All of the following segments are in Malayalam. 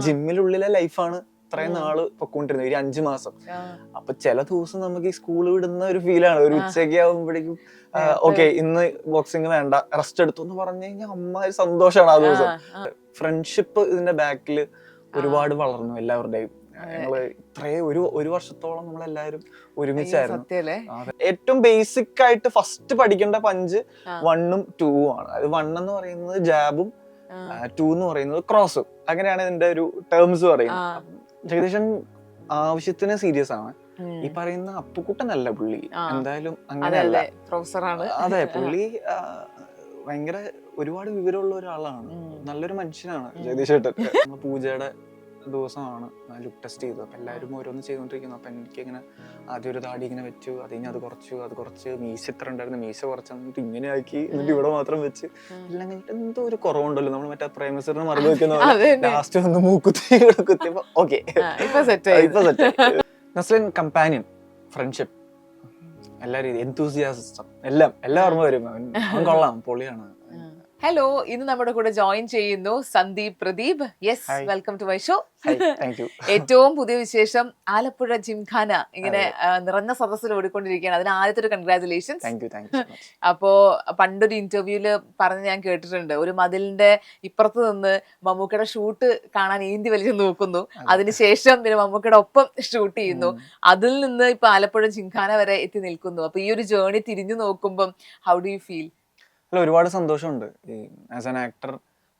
ജിമ്മിലുള്ളിലെ ലൈഫാണ് ഇത്രയും നാൾ പൊക്കോണ്ടിരുന്നത് ഒരു അഞ്ചു മാസം. അപ്പൊ ചില ദിവസം നമുക്ക് ഈ സ്കൂൾ വിടുന്ന ഒരു ഫീലാണ് ഒരു. ഉച്ചയ്ക്ക് ആകുമ്പോഴേക്കും ആ, ഓക്കെ ഇന്ന് ബോക്സിങ് വേണ്ട റെസ്റ്റ് എടുത്തു എന്ന് പറഞ്ഞു കഴിഞ്ഞാൽ അമ്മ ഒരു സന്തോഷമാണ് ആ ദിവസം. ഫ്രണ്ട്ഷിപ്പ് ഇതിന്റെ ബാക്കിൽ ഒരുപാട് വളർന്നു എല്ലാവരുടെയും. ഞങ്ങൾ ഇത്രയും ഒരു ഒരു വർഷത്തോളം നമ്മളെല്ലാവരും ഒരുമിച്ചായിരുന്നു ഏറ്റവും ബേസിക് ആയിട്ട് ഫസ്റ്റ് പഠിക്കേണ്ട പഞ്ച്. വണ്ണും ടൂവും ആണ്. അത് വൺ എന്ന് പറയുന്നത് ജാബും ടു എന്ന് പറയുന്നത് ക്രോസ് അങ്ങനെയാണ് ഇതിന്റെ ഒരു ടേംസ് പറയുന്നത്. ജഗദീശൻ ആവശ്യത്തിന് സീരിയസ് ആണ്. ഈ പറയുന്ന അപ്പുക്കുട്ടനല്ല പുള്ളി. എന്തായാലും അങ്ങനെയല്ല. അതെ പ്രൊഫസറാണ് അതെ പുള്ളി ഭയങ്കര ഒരുപാട് വിവരമുള്ള ഒരാളാണ്. നല്ലൊരു മനുഷ്യനാണ്. ജഗദീഷ് ഏട്ടൻ പൂജയുടെ ദിവസമാണ് ലുക്ക് ടെസ്റ്റ് ചെയ്തത്. അപ്പം എല്ലാവരും ഓരോന്ന് ചെയ്തുകൊണ്ടിരിക്കുന്നു അപ്പം എനിക്ക് ഇങ്ങനെ ആദ്യം ഒരു താടി ഇങ്ങനെ വെച്ചു അത് കഴിഞ്ഞ് അത് കുറച്ചു അത് കുറച്ച് മീശ ഇത്ര ഉണ്ടായിരുന്നു മീശ കുറച്ച് എന്നിട്ട് ഇങ്ങനെ ആക്കി എന്നിട്ട് ഇവിടെ മാത്രം വെച്ച്. അല്ലെങ്കിൽ എല്ലാം കഴിഞ്ഞിട്ട് എന്തോ ഒരു കുറവുണ്ടല്ലോ. നമ്മൾ മറ്റേ പ്രേമസറിന് മറന്നു വെക്കുന്ന ലാസ്റ്റ് ഒന്ന് മൂക്കുത്തി കുത്തിയപ്പോ ഓക്കെ ഇപ്പൊ സെറ്റ് നസ്ലിൻ കമ്പാനിയൻ ഫ്രണ്ട്ഷിപ്പ് എല്ലാ രീതി എന്തൂസിയാസിസം എല്ലാം എല്ലാം ഓർമ്മ വരും. അവൻ കൊള്ളാം പൊളിയാണ്. ഹലോ ഇന്ന് നമ്മുടെ കൂടെ ജോയിൻ ചെയ്യുന്നു Sandeep Pradeep. Yes welcome to my show ഏറ്റവും പുതിയ വിശേഷം ആലപ്പുഴ ജിംഖാന. ഇങ്ങനെ നിറഞ്ഞ സദസ്സിൽ ഓടിക്കൊണ്ടിരിക്കുകയാണ്. അതിന് ആദ്യത്തെ ഒരു കൺഗ്രാചുലേഷൻസ് അപ്പോ പണ്ടൊരു ഇന്റർവ്യൂൽ പറഞ്ഞ് ഞാൻ കേട്ടിട്ടുണ്ട്. ഒരു മതിലിന്റെ ഇപ്പുറത്ത് നിന്ന് മമ്മൂക്കയുടെ ഷൂട്ട് കാണാൻ ഏന്തി വലിച്ചു നോക്കുന്നു. അതിനുശേഷം പിന്നെ മമ്മൂക്കയുടെ ഒപ്പം ഷൂട്ട് ചെയ്യുന്നു. അതിൽ നിന്ന് ഇപ്പൊ ആലപ്പുഴ ജിംഖാന വരെ എത്തി നിൽക്കുന്നു. അപ്പൊ ഈ ഒരു ജേണി തിരിഞ്ഞു നോക്കുമ്പം ഹൗ ഡു യു ഫീൽ അല്ല ഒരുപാട് സന്തോഷമുണ്ട്. ഈ ആസ് ആൻ ആക്ടർ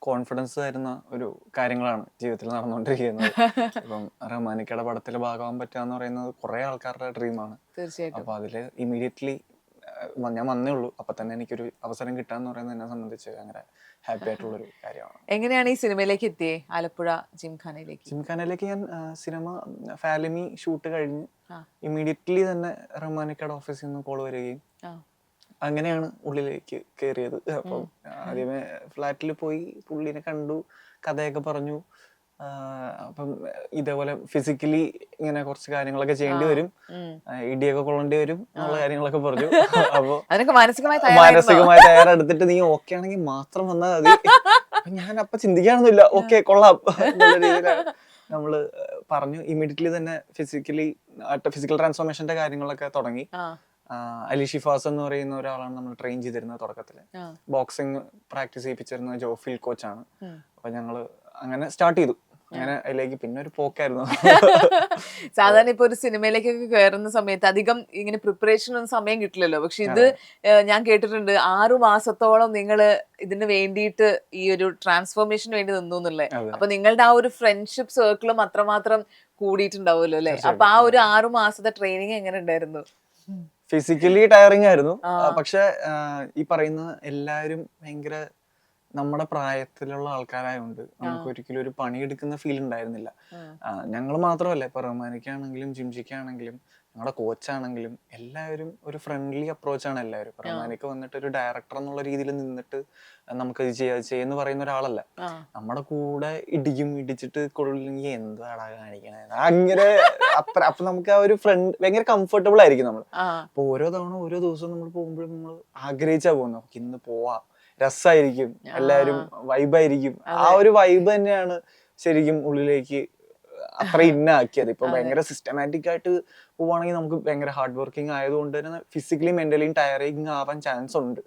കോൺഫിഡൻസ് തരുന്ന ഒരു കാര്യങ്ങളാണ് ജീവിതത്തിൽ നടന്നുകൊണ്ടിരിക്കുന്നത്. ഇപ്പം റഹ്മാനിക്കയുടെ പടത്തിൽ ഭാഗമാകാൻ പറ്റുക എന്ന് പറയുന്നത് കുറെ ആൾക്കാരുടെ ഡ്രീമാണ് തീർച്ചയായിട്ടും. അപ്പൊ അതിൽ ഇമീഡിയറ്റ്ലി ഞാൻ വന്നേ ഉള്ളൂ. അപ്പൊ തന്നെ എനിക്കൊരു അവസരം കിട്ടാന്ന് പറയുന്നത് എന്നെ സംബന്ധിച്ച് അങ്ങനെ ഹാപ്പി ആയിട്ടുള്ള ഒരു കാര്യമാണ്. എങ്ങനെയാണ് ഈ സിനിമയിലേക്ക് എത്തിയേ? ആലപ്പുഴ ജിംഖാനയിലേക്ക്. ജിംഖാനയിലേക്ക് ഞാൻ സിനിമ ഫാലിമി ഷൂട്ട് കഴിഞ്ഞ് ഇമീഡിയറ്റ്ലി തന്നെ റഹ്മാനിക്കയുടെ ഓഫീസിൽ നിന്ന് കോൾ വരികയും. അങ്ങനെയാണ് ഉള്ളിലേക്ക് കയറിയത് അപ്പം ആദ്യമേ ഫ്ലാറ്റിൽ പോയി പുള്ളിനെ കണ്ടു കഥയൊക്കെ പറഞ്ഞു. അപ്പം ഇതേപോലെ ഫിസിക്കലി ഇങ്ങനെ കുറച്ച് കാര്യങ്ങളൊക്കെ ചെയ്യേണ്ടി വരും. ഇടിയൊക്കെ കൊള്ളേണ്ടി വരും എന്നുള്ള കാര്യങ്ങളൊക്കെ പറഞ്ഞു. അപ്പൊ മാനസികമായി? മാനസികമായി തയ്യാറെടുത്തിട്ട് നീ ഓക്കെ ആണെങ്കിൽ മാത്രം വന്നാൽ മതി. ഞാൻ അപ്പൊ ചിന്തിക്കാനൊന്നുമില്ല. ഓക്കെ കൊള്ളാം. നമ്മൾ പറഞ്ഞു. ഇമ്മീഡിയറ്റ്ലി തന്നെ ഫിസിക്കലി ഫിസിക്കൽ ട്രാൻസ്ഫോർമേഷന്റെ കാര്യങ്ങളൊക്കെ തുടങ്ങി. അലി ഷിഫാസ് എന്ന് പറയുന്ന ഒരാളാണ് നമ്മൾ ട്രെയിൻ ചെയ്തിരുന്നത് തുടക്കത്തിൽ. ബോക്സിംഗ് പ്രാക്ടീസ് ചെയ്യിപ്പിച്ചിരുന്ന ജോഫിൽ കോച്ചാണ്. അപ്പൊ ഞങ്ങൾ അങ്ങനെ സ്റ്റാർട്ട് ചെയ്തു. അങ്ങനെ അതിലേക്ക് പിന്നെ ഒരു പോക്കായിരുന്നു. സാധാരണ ഇപ്പൊ ഒരു സിനിമയിലേക്കൊക്കെ കയറുന്ന സമയത്ത് അധികം ഇങ്ങനെ പ്രിപ്പറേഷൻ ഒന്നും സമയം കിട്ടില്ലല്ലോ. പക്ഷെ ഇത് ഞാൻ കേട്ടിട്ടുണ്ട് ആറു മാസത്തോളം നിങ്ങൾ ഇതിന് വേണ്ടിയിട്ട് ഈ ഒരു ട്രാൻസ്ഫോർമേഷന് വേണ്ടി നിന്നു എന്നുള്ളേ അപ്പൊ നിങ്ങളുടെ ആ ഒരു ഫ്രണ്ട്ഷിപ്പ് സർക്കിളും അത്രമാത്രം കൂടിയിട്ടുണ്ടാവുമല്ലോ അല്ലെ അപ്പൊ ആ ഒരു ആറു മാസത്തെ ട്രെയിനിങ് എങ്ങനെ ഉണ്ടായിരുന്നു? ഫിസിക്കലി ടയറിങ് ആയിരുന്നു. പക്ഷെ ഈ പറയുന്ന എല്ലാവരും ഭയങ്കര നമ്മുടെ പ്രായത്തിലുള്ള ആൾക്കാരായതുകൊണ്ട് നമുക്ക് ഒരിക്കലും ഒരു പണിയെടുക്കുന്ന ഫീൽ ഉണ്ടായിരുന്നില്ല. ഞങ്ങൾ മാത്രമല്ല ഇപ്പൊ റഹ്മാനിക്കാണെങ്കിലും ജിംജിക്കാണെങ്കിലും ഞങ്ങളുടെ കോച്ചാണെങ്കിലും എല്ലാവരും ഒരു ഫ്രണ്ട്ലി അപ്രോച്ചാണ് എല്ലാവരും. റഹ്മാനിക്ക് വന്നിട്ട് ഒരു ഡയറക്ടർ എന്നുള്ള രീതിയിൽ നിന്നിട്ട് നമുക്ക് ഇത് ചെയ്യാ ചെയ്യുന്ന പറയുന്ന ഒരാളല്ല. നമ്മുടെ കൂടെ ഇടിക്കും ഇടിച്ചിട്ട് കൊള്ളില്ലെങ്കിൽ എന്താടാ കാണിക്കണേ? അങ്ങനെ അത്ര അപ്പൊ നമുക്ക് ആ ഒരു ഫ്രണ്ട് ഭയങ്കര കംഫർട്ടബിൾ ആയിരിക്കും നമ്മൾ അപ്പൊ ഓരോ തവണ ഓരോ ദിവസവും നമ്മൾ പോകുമ്പോഴും നമ്മൾ ആഗ്രഹിച്ചാ പോകുന്നത് നമുക്ക് ഇന്ന് പോവാം. രസമായിരിക്കും എല്ലാവരും വൈബായിരിക്കും ആ ഒരു വൈബ് തന്നെയാണ് ശരിക്കും ഉള്ളിലേക്ക് അത്ര ഇന്നാക്കിയത്. ഇപ്പൊ ഭയങ്കര സിസ്റ്റമാറ്റിക് ആയിട്ട് പോവാണെങ്കിൽ നമുക്ക് ഭയങ്കര ഹാർഡ് വർക്കിംഗ് ആയതുകൊണ്ട് തന്നെ ഫിസിക്കലി മെന്റലിയും ടയറിങ് ആവാൻ ചാൻസ് ഉണ്ട്.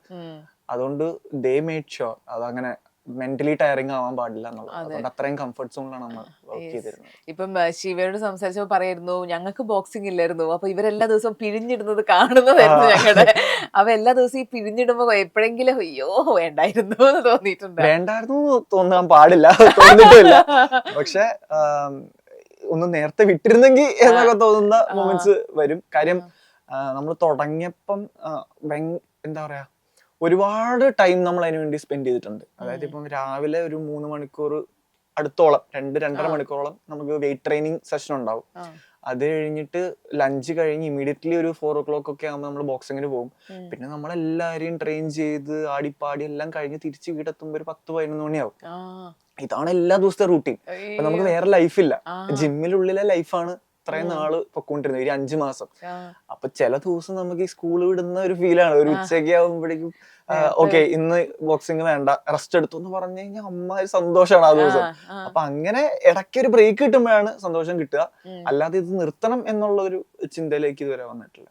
അതുകൊണ്ട് ദേ മേഡ് ഷുവർ അതങ്ങനെ മെന്റലി ടയറിങ് ആവാൻ പാടില്ല എന്നുള്ളത്. അതെ. അത്രയും കംഫർട്ട് സോണിലാണ് നമ്മൾ വർക്ക് ചെയ്തിരുന്നത്. ഇപ്പം ശിവയോട് സംസാരിച്ചപ്പോ പറയായിരുന്നു ഞങ്ങൾക്ക് ബോക്സിംഗ് ഇല്ലായിരുന്നു. അപ്പൊ ഇവരെല്ലാ ദിവസവും പിരിഞ്ഞിടുന്നത് കാണുന്നതായിരുന്നു. ഞങ്ങളുടെ അപ്പൊ എല്ലാ ദിവസവും ഈ പിരിഞ്ഞിടുമ്പോ എപ്പോഴെങ്കിലും അയ്യോ വേണ്ടായിരുന്നു എന്ന് തോന്നിയിട്ടുണ്ട്? വേണ്ടായിരുന്നു തോന്നാൻ പാടില്ല. തോന്നിട്ടില്ല പക്ഷെ ഒന്ന് നേരത്തെ വിട്ടിരുന്നെങ്കിൽ എന്നൊക്കെ തോന്നുന്ന മൂമെന്റ്സ് വരും. കാര്യം നമ്മൾ തുടങ്ങിയപ്പം എന്താ പറയാ ഒരുപാട് ടൈം നമ്മൾ അതിന് വേണ്ടി സ്പെൻഡ് ചെയ്തിട്ടുണ്ട്. അതായത് ഇപ്പം രാവിലെ ഒരു മൂന്ന് മണിക്കൂർ അടുത്തോളം രണ്ട് രണ്ടര. മണിക്കൂറോളം നമുക്ക് വെയിറ്റ് ട്രെയിനിങ് സെഷൻ ഉണ്ടാവും. അത് കഴിഞ്ഞിട്ട് ലഞ്ച് കഴിഞ്ഞ് ഇമീഡിയറ്റ്ലി ഒരു ഫോർ ഓ ക്ലോക്ക് ഒക്കെ ആകുമ്പോൾ നമ്മൾ ബോക്സിങ്ങിന് പോകും. പിന്നെ നമ്മളെല്ലാരെയും ട്രെയിൻ ചെയ്ത് ആടിപ്പാടി എല്ലാം കഴിഞ്ഞ് തിരിച്ച് വീടെത്തുമ്പോൾ ഒരു പത്ത് പതിനൊന്ന് മണിയാവും. ഇതാണ് എല്ലാ ദിവസത്തെ റൂട്ടീൻ നമുക്ക് വേറെ ലൈഫില്ല ഇല്ല. ജിമ്മിലുള്ളിലെ ലൈഫാണ് അത്രയും നാൾ പൊക്കോണ്ടിരുന്നത് ഒരു അഞ്ചു മാസം. അപ്പൊ ചില ദിവസം നമുക്ക് ഈ സ്കൂൾ വിടുന്ന ഒരു ഫീലാണ് ഒരു ഉച്ചയ്ക്ക് ആകുമ്പോഴേക്കും ഓക്കെ ഇന്ന് ബോക്സിങ് വേണ്ട റെസ്റ്റ് എടുത്തു എന്ന് പറഞ്ഞു കഴിഞ്ഞാൽ അമ്മ സന്തോഷമാണ് ആ ദിവസം. അപ്പൊ അങ്ങനെ ഇടയ്ക്ക് ഒരു ബ്രേക്ക് കിട്ടുമ്പോഴാണ് സന്തോഷം കിട്ടുക. അല്ലാതെ ഇത് നിർത്തണം എന്നുള്ള ഒരു ചിന്തയിലേക്ക് ഇതുവരെ വന്നിട്ടില്ല.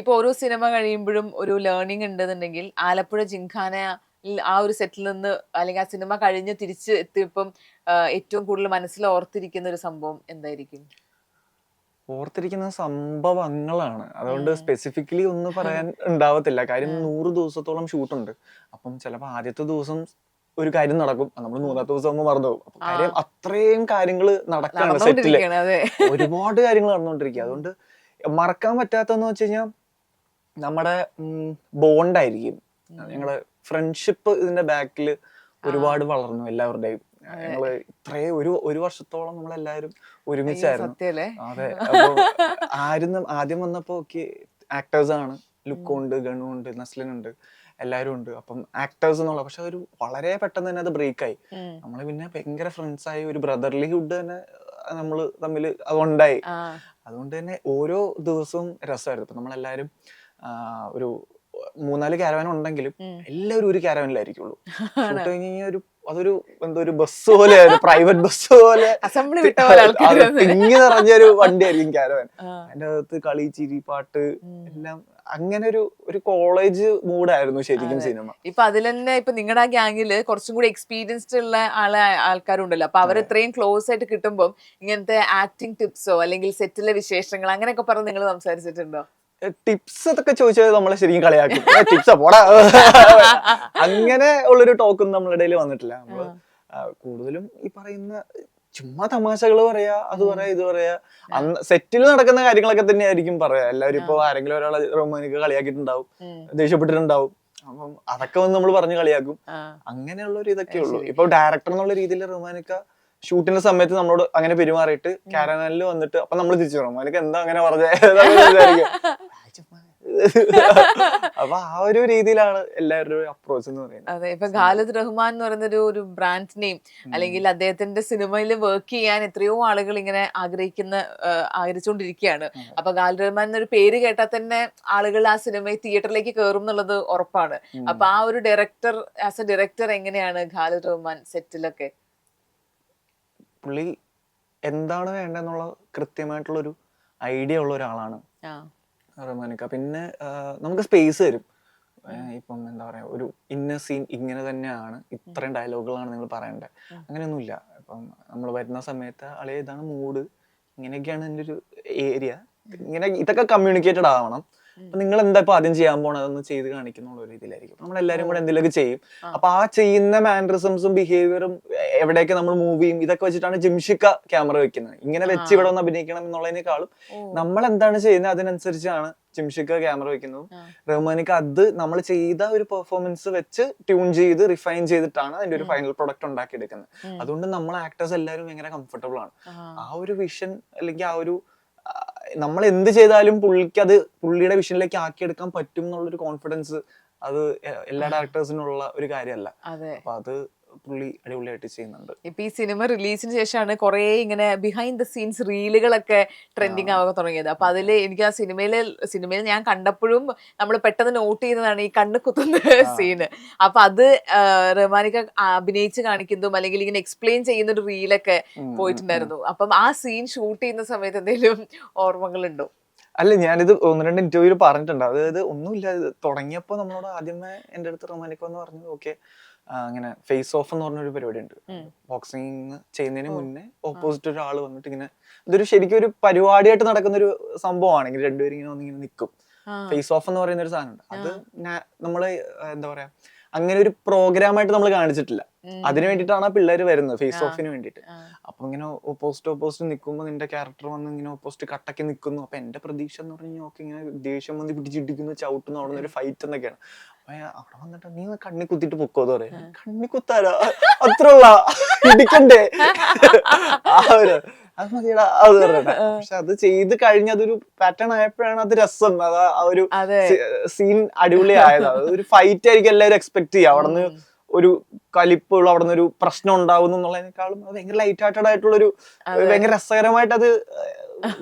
ഇപ്പൊ ഓരോ സിനിമ കഴിയുമ്പോഴും ഒരു ലേണിംഗ് ഉണ്ടെന്നുണ്ടെങ്കിൽ ആലപ്പുഴ ജിംഖാന ആ ഒരു സെറ്റിൽ നിന്ന് അല്ലെങ്കിൽ ആ സിനിമ കഴിഞ്ഞ് തിരിച്ച് എത്തിയപ്പം ഏറ്റവും കൂടുതൽ മനസ്സിൽ ഓർത്തിരിക്കുന്ന ഒരു സംഭവം എന്തായിരിക്കും? ഓർത്തിരിക്കുന്ന സംഭവങ്ങളാണ്. അതുകൊണ്ട് സ്പെസിഫിക്കലി ഒന്നും പറയാൻ ഉണ്ടാവത്തില്ല. കാര്യം നൂറ് ദിവസത്തോളം ഷൂട്ടുണ്ട്. അപ്പം ചിലപ്പോൾ ആദ്യത്തെ ദിവസം ഒരു കാര്യം നടക്കും. നമ്മൾ മൂന്നാമത്തെ ദിവസം ഒന്ന് മറന്നു പോകും. അപ്പൊ കാര്യം അത്രയും കാര്യങ്ങൾ നടക്കാണ് സെറ്റിൽ ഒരുപാട് കാര്യങ്ങൾ നടന്നുകൊണ്ടിരിക്കുക. അതുകൊണ്ട് മറക്കാൻ പറ്റാത്തതെന്ന് വെച്ച് കഴിഞ്ഞാൽ നമ്മുടെ ബോണ്ടായിരിക്കും ഞങ്ങൾ ഫ്രണ്ട്ഷിപ്പ് ഇതിന്റെ ബാക്കിൽ ഒരുപാട് വളർന്നു എല്ലാവരുടെയും. ഞങ്ങൾ ഇത്രേ ഒരു ഒരു വർഷത്തോളം നമ്മളെല്ലാരും ഒരുമിച്ചായിരുന്നു. അതെ അപ്പൊ ആരും ആദ്യം വന്നപ്പോ ആക്ടേഴ്സ് ആണ്. ലുക്കുണ്ട് ഗണുണ്ട് നസ്ലിനുണ്ട് എല്ലാവരും ഉണ്ട് എല്ലാരും ഉണ്ട് അപ്പം ആക്ടേഴ്സ് എന്നുള്ള പക്ഷെ ഒരു വളരെ പെട്ടെന്ന് തന്നെ അത് ബ്രേക്ക് ആയി. നമ്മൾ പിന്നെ ഭയങ്കര ഫ്രണ്ട്സ് ആയി. ഒരു ബ്രദർലിഹുഡ് തന്നെ നമ്മൾ തമ്മിൽ അതുണ്ടായി. അതുകൊണ്ട് തന്നെ ഓരോ ദിവസവും രസമായിരുന്നു. ഇപ്പൊ നമ്മളെല്ലാരും ഒരു മൂന്നാൽ കാരവാൻ ഉണ്ടെങ്കിലും എല്ലാവരും ഒരു കാരവാനിലായിരിക്കുള്ളൂ ഷൂട്ട് കഴിഞ്ഞ് കഴിഞ്ഞാൽ ഒരു അതൊരു എന്തോ ഒരു ബസ് പോലെ പ്രൈവറ്റ് ബസ് പോലെ. അസംബ്ലി വിട്ട പോലെ തിങ്ങി നിറഞ്ഞ ഒരു വണ്ടിയായിരിക്കും കാരവൻ. അതിന്റെ അകത്ത് കളി ചിരി പാട്ട് എല്ലാം അങ്ങനെ ഒരു ഒരു കോളേജ് മൂഡായിരുന്നു ശരിക്കും സിനിമ ഇപ്പൊ അതിൽ തന്നെ ഇപ്പൊ നിങ്ങളുടെ ആ ഗ്യാങ്ങിൽ കുറച്ചും കൂടി എക്സ്പീരിയൻസ്ഡ് ഉള്ള ആളെ ആൾക്കാരുണ്ടല്ലോ. അപ്പൊ അവർ ഇത്രയും ക്ലോസ് ആയിട്ട് കിട്ടുമ്പോൾ ഇങ്ങനത്തെ ആക്ടിങ് ടിപ്സോ അല്ലെങ്കിൽ സെറ്റിലെ വിശേഷങ്ങൾ അങ്ങനെയൊക്കെ പറഞ്ഞ് നിങ്ങൾ സംസാരിച്ചിട്ടുണ്ടോ? ടിപ്സ് അതൊക്കെ ചോദിച്ചാൽ നമ്മളെ ശരിക്കും കളിയാക്കും. ടിപ്സ് പോടാ. അങ്ങനെ ഉള്ളൊരു ടോക്കും നമ്മളുടെ ഇടയിൽ വന്നിട്ടില്ല. നമ്മൾ കൂടുതലും ഈ പറയുന്ന ചുമ്മാ തമാശകൾ പറയാ അത് പറയാ ഇത് പറയാ. അന്ന് സെറ്റിൽ നടക്കുന്ന കാര്യങ്ങളൊക്കെ തന്നെയായിരിക്കും പറയാ. എല്ലാവരും ഇപ്പൊ ആരെങ്കിലും ഒരാളെ റൊമാനിക്ക് കളിയാക്കിയിട്ടുണ്ടാവും ദേഷ്യപ്പെട്ടിട്ടുണ്ടാവും. അപ്പം അതൊക്കെ വന്ന് നമ്മൾ പറഞ്ഞ് കളിയാക്കും. അങ്ങനെയുള്ള ഒരു ഇതൊക്കെ ഉള്ളൂ. ഇപ്പൊ ഡയറക്ടർ എന്നുള്ള രീതിയിൽ റൊമാനിക്ക ഷൂട്ടിന്റെ സമയത്ത് നമ്മളോട് അങ്ങനെ പെരുമാറിയിട്ട് കാരനാലിൽ വന്നിട്ട് അപ്പൊ നമ്മൾ തിരിച്ചു പറഞ്ഞു റൊമാനിക്ക എന്താ അങ്ങനെ പറഞ്ഞേ? അപ്പൊ ആ ഒരു രീതിയിലാണ് എല്ലാവരുടെയും അപ്രോച്ച് എന്ന് പറയുന്നത്. അതെ ഇപ്പൊ ഖാലിദ് റഹ്മാൻ എന്ന് പറയുന്ന ഒരു ഒരു ബ്രാൻഡ് നെയിം അല്ലെങ്കിൽ അദ്ദേഹത്തിന്റെ സിനിമയിൽ വർക്ക് ചെയ്യാൻ എത്രയോ ആളുകൾ ഇങ്ങനെ ആഗ്രഹിക്കുന്ന ആഗ്രഹിച്ചുകൊണ്ടിരിക്കുകയാണ് അപ്പൊ ഖാലിദ് റഹ്മാൻ എന്നൊരു പേര് കേട്ടാൽ തന്നെ ആളുകൾ ആ സിനിമ തിയേറ്ററിലേക്ക് കയറും എന്നുള്ളത് ഉറപ്പാണ്. അപ്പൊ ആ ഒരു ഡയറക്ടർ ആസ് എ ഡയറക്ടർ എങ്ങനെയാണ് ഖാലിദ് റഹ്മാൻ സെറ്റിലൊക്കെ പുള്ളി എന്താണ് വേണ്ടെന്നുള്ള കൃത്യമായിട്ടുള്ളൊരു ഐഡിയ ഉള്ള ഒരാളാണ് റഹ്മാനിക്ക. പിന്നെ നമുക്ക് സ്പേസ് തരും. ഇപ്പം എന്താ പറയാ ഒരു ഇന്ന സീൻ ഇങ്ങനെ തന്നെയാണ്. ഇത്രയും ഡയലോഗുകളാണ് നിങ്ങൾ പറയേണ്ടത് അങ്ങനെയൊന്നുമില്ല. ഇപ്പം നമ്മൾ വരുന്ന സമയത്ത് അളെ ഇതാണ് മൂഡ് ഇങ്ങനെയൊക്കെയാണ് എന്റെ ഒരു ഏരിയ ഇങ്ങനെ ഇതൊക്കെ കമ്മ്യൂണിക്കേറ്റഡ് ആവണം. നിങ്ങൾ എന്താ ഇപ്പൊ ആദ്യം ചെയ്യാൻ പോണത്? അതൊന്ന് ചെയ്ത് കാണിക്കുന്ന രീതിയിലായിരിക്കും. നമ്മൾ എല്ലാരും കൂടെ എന്തെങ്കിലും ചെയ്യും. അപ്പൊ ആ ചെയ്യുന്ന മാനറിസംസും ബിഹേവിയറും എവിടെയൊക്കെ നമ്മൾ മൂവ് ചെയ്യും ഇതൊക്കെ വെച്ചിട്ടാണ് ജിംഷിക്ക ക്യാമറ വെക്കുന്നത്. ഇങ്ങനെ വെച്ച് ഇവിടെ ഒന്ന് അഭിനയിക്കണം എന്നുള്ളതിനേക്കാളും നമ്മൾ എന്താണ് ചെയ്യുന്നത്? അതിനനുസരിച്ചാണ് ജിംഷിക്ക ക്യാമറ വെക്കുന്നതും. റഹ്മാനിക്ക് അത് നമ്മൾ ചെയ്ത ഒരു പെർഫോമൻസ് വെച്ച് ട്യൂൺ ചെയ്ത് റിഫൈൻ ചെയ്തിട്ടാണ് അതിന്റെ ഒരു ഫൈനൽ പ്രൊഡക്റ്റ് ഉണ്ടാക്കിയെടുക്കുന്നത്. അതുകൊണ്ട് നമ്മൾ ആക്ടേഴ്സ് എല്ലാവരും ഭയങ്കര കംഫർട്ടബിൾ ആണ്. ആ. ഒരു വിഷൻ അല്ലെങ്കിൽ ആ ഒരു നമ്മൾ എന്ത് ചെയ്താലും പുള്ളിക്ക് അത് പുള്ളിയുടെ വിഷനിലേക്ക് ആക്കിയെടുക്കാൻ പറ്റും എന്നുള്ളൊരു കോൺഫിഡൻസ് അത് എല്ലാ ഡയറക്ടേഴ്സിനുള്ള ഒരു കാര്യമല്ല. അപ്പൊ അത് പുള്ളി അടിപൊളിയായിട്ട് ചെയ്യുന്നുണ്ട്. ഇപ്പൊ ഈ സിനിമ റിലീസിന് ശേഷമാണ് കുറെ ഇങ്ങനെ ബിഹൈൻഡ് ദ സീൻസ് റീലുകളൊക്കെ ട്രെൻഡിങ് ആവാൻ തുടങ്ങിയത്. അപ്പൊ അതിൽ എനിക്ക് ആ സിനിമയിൽ സിനിമയിൽ ഞാൻ കണ്ടപ്പോഴും നമ്മൾ പെട്ടെന്ന് നോട്ട് ചെയ്യുന്നതാണ് ഈ കണ്ണ് കുത്തുന്ന സീന് അപ്പൊ അത് റഹ്മാനിക്ക അഭിനയിച്ച് കാണിക്കുന്നതും അല്ലെങ്കിൽ ഇങ്ങനെ എക്സ്പ്ലെയിൻ ചെയ്യുന്ന ഒരു റീലൊക്കെ പോയിട്ടുണ്ടായിരുന്നു. അപ്പം ആ സീൻ ഷൂട്ട് ചെയ്യുന്ന സമയത്ത് എന്തെങ്കിലും ഓർമ്മകളുണ്ടോ? അല്ല ഞാനിത് ഒന്ന് രണ്ട് ഇന്റർവ്യൂൽ പറഞ്ഞിട്ടുണ്ട്. അതായത് ഒന്നുമില്ല ഇത് തുടങ്ങിയപ്പോ നമ്മളോട് ആദ്യമേ എന്റെ അടുത്ത് റൊമാനിക്കോ എന്ന് പറഞ്ഞു ഓക്കെ അങ്ങനെ ഫേസ് ഓഫ് എന്ന് പറഞ്ഞൊരു പരിപാടി ഉണ്ട് ബോക്സിംഗ് ബോക്സിങ് ചെയ്യുന്നതിന് മുന്നേ ഓപ്പോസിറ്റ് ഒരാൾ വന്നിട്ട് ഇങ്ങനെ ഇതൊരു ശരിക്കും ഒരു പരിപാടിയായിട്ട് നടക്കുന്ന ഒരു സംഭവമാണ് ഇങ്ങനെ രണ്ടുപേരും ഇങ്ങനെ വന്നിങ്ങനെ നിൽക്കും. ഫേസ് ഓഫ് എന്ന് പറയുന്ന ഒരു സാധനമുണ്ട് അത് നമ്മൾ നമ്മൾ എന്താ പറയാ അങ്ങനെ ഒരു പ്രോഗ്രാമായിട്ട് നമ്മൾ കാണിച്ചിട്ടില്ല. അതിന് വേണ്ടിയിട്ടാണ് ആ പിള്ളേര് വരുന്നത് ഫേസ് ഓഫിന് വേണ്ടിയിട്ട്. അപ്പൊ ഇങ്ങനെ ഓപ്പോസിറ്റ് ഓപ്പോസിറ്റ് നിൽക്കുമ്പോൾ നിന്റെ ക്യാരക്ടർ വന്ന് ഇങ്ങനെ ഓപ്പോസിറ്റ് കട്ടക്കി നിൽക്കുന്നു അപ്പൊ എന്റെ പ്രതീക്ഷ എന്ന് പറഞ്ഞു ഓക്കെ ഇങ്ങനെ ദേഷ്യം വന്ന് പിടിച്ചിടിക്കുന്നു ചവിട്ടുന്നു അവിടെ ഒരു ഫൈറ്റ് എന്നൊക്കെയാണ്. അവിടെ വന്നിട്ട് നീ കണ്ണി കുത്തിട്ട് പൊക്കോ എന്ന് പറയാം. കണ്ണി കുത്താരോ അത്രയുള്ള ഇടിക്കണ്ടേ? ആ ഒരു അത് മതിയടാ അത് പറഞ്ഞിട്ട്. പക്ഷെ അത് ചെയ്ത് കഴിഞ്ഞ അതൊരു പാറ്റേൺ ആയപ്പോഴാണ് അത് രസം. അത് ആ ഒരു സീൻ അടിപൊളിയായത്. അത് ഒരു ഫൈറ്റ് ആയിരിക്കും എല്ലാവരും എക്സ്പെക്ട് ചെയ്യുക. അവിടെ നിന്ന് ഒരു കലിപ്പുള്ള അവിടെ നിന്ന് ഒരു പ്രശ്നം ഉണ്ടാവുന്നു എന്നുള്ളതിനേക്കാളും ഭയങ്കര ലൈറ്റ് ഹാർട്ടഡ് ആയിട്ടുള്ള ഒരു ഭയങ്കര രസകരമായിട്ട് അത്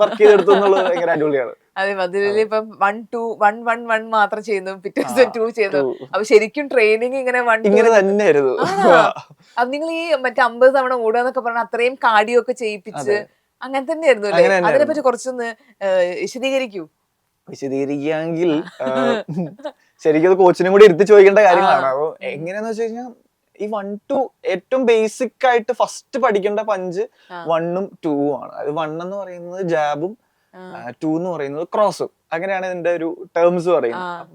വർക്ക് ചെയ്തെടുത്തു എന്നുള്ളത് ഭയങ്കര അടിപൊളിയാണ്. അതെ ഇപ്പം one two one one one മാത്രം ചെയ്യുന്നു പിറ്റേ ദിവസം ടു ചെയ്യുന്നു. അപ്പൊ ശരിക്കും ട്രെയിനിങ് ഇങ്ങനെ വൺ ഇങ്ങനെ തന്നെയായിരുന്നു. അത് നിങ്ങൾ ഈ മറ്റേ അമ്പത് തവണ ഓടുക എന്നൊക്കെ പറഞ്ഞ അത്രയും കാർഡിയോ ഒക്കെ ചെയ്യിപ്പിച്ച് അങ്ങനെ തന്നെയായിരുന്നു അതിനെ അല്ലേ അതിനെപ്പറ്റി കുറച്ചൊന്ന് വിശദീകരിക്കൂ. വിശദീകരിക്കുകയാണെങ്കിൽ ശരിക്കും അത് കോച്ചിനും കൂടി എടുത്ത് ചോദിക്കേണ്ട കാര്യങ്ങളാണ്. അപ്പോൾ അപ്പൊ എങ്ങനെയാന്ന് വെച്ച് കഴിഞ്ഞാൽ ഈ വൺ ടു ഏറ്റവും ബേസിക് ആയിട്ട് ഫസ്റ്റ് പഠിക്കേണ്ട പഞ്ച് വണ്ണും ടൂവും ആണ്. അത് വൺ എന്ന് പറയുന്നത് ജാബും. ടു എന്ന് പറയുന്നത് ക്രോസ് അങ്ങനെയാണ് ഇതിന്റെ ഒരു ടേംസ് പറയുന്നത്.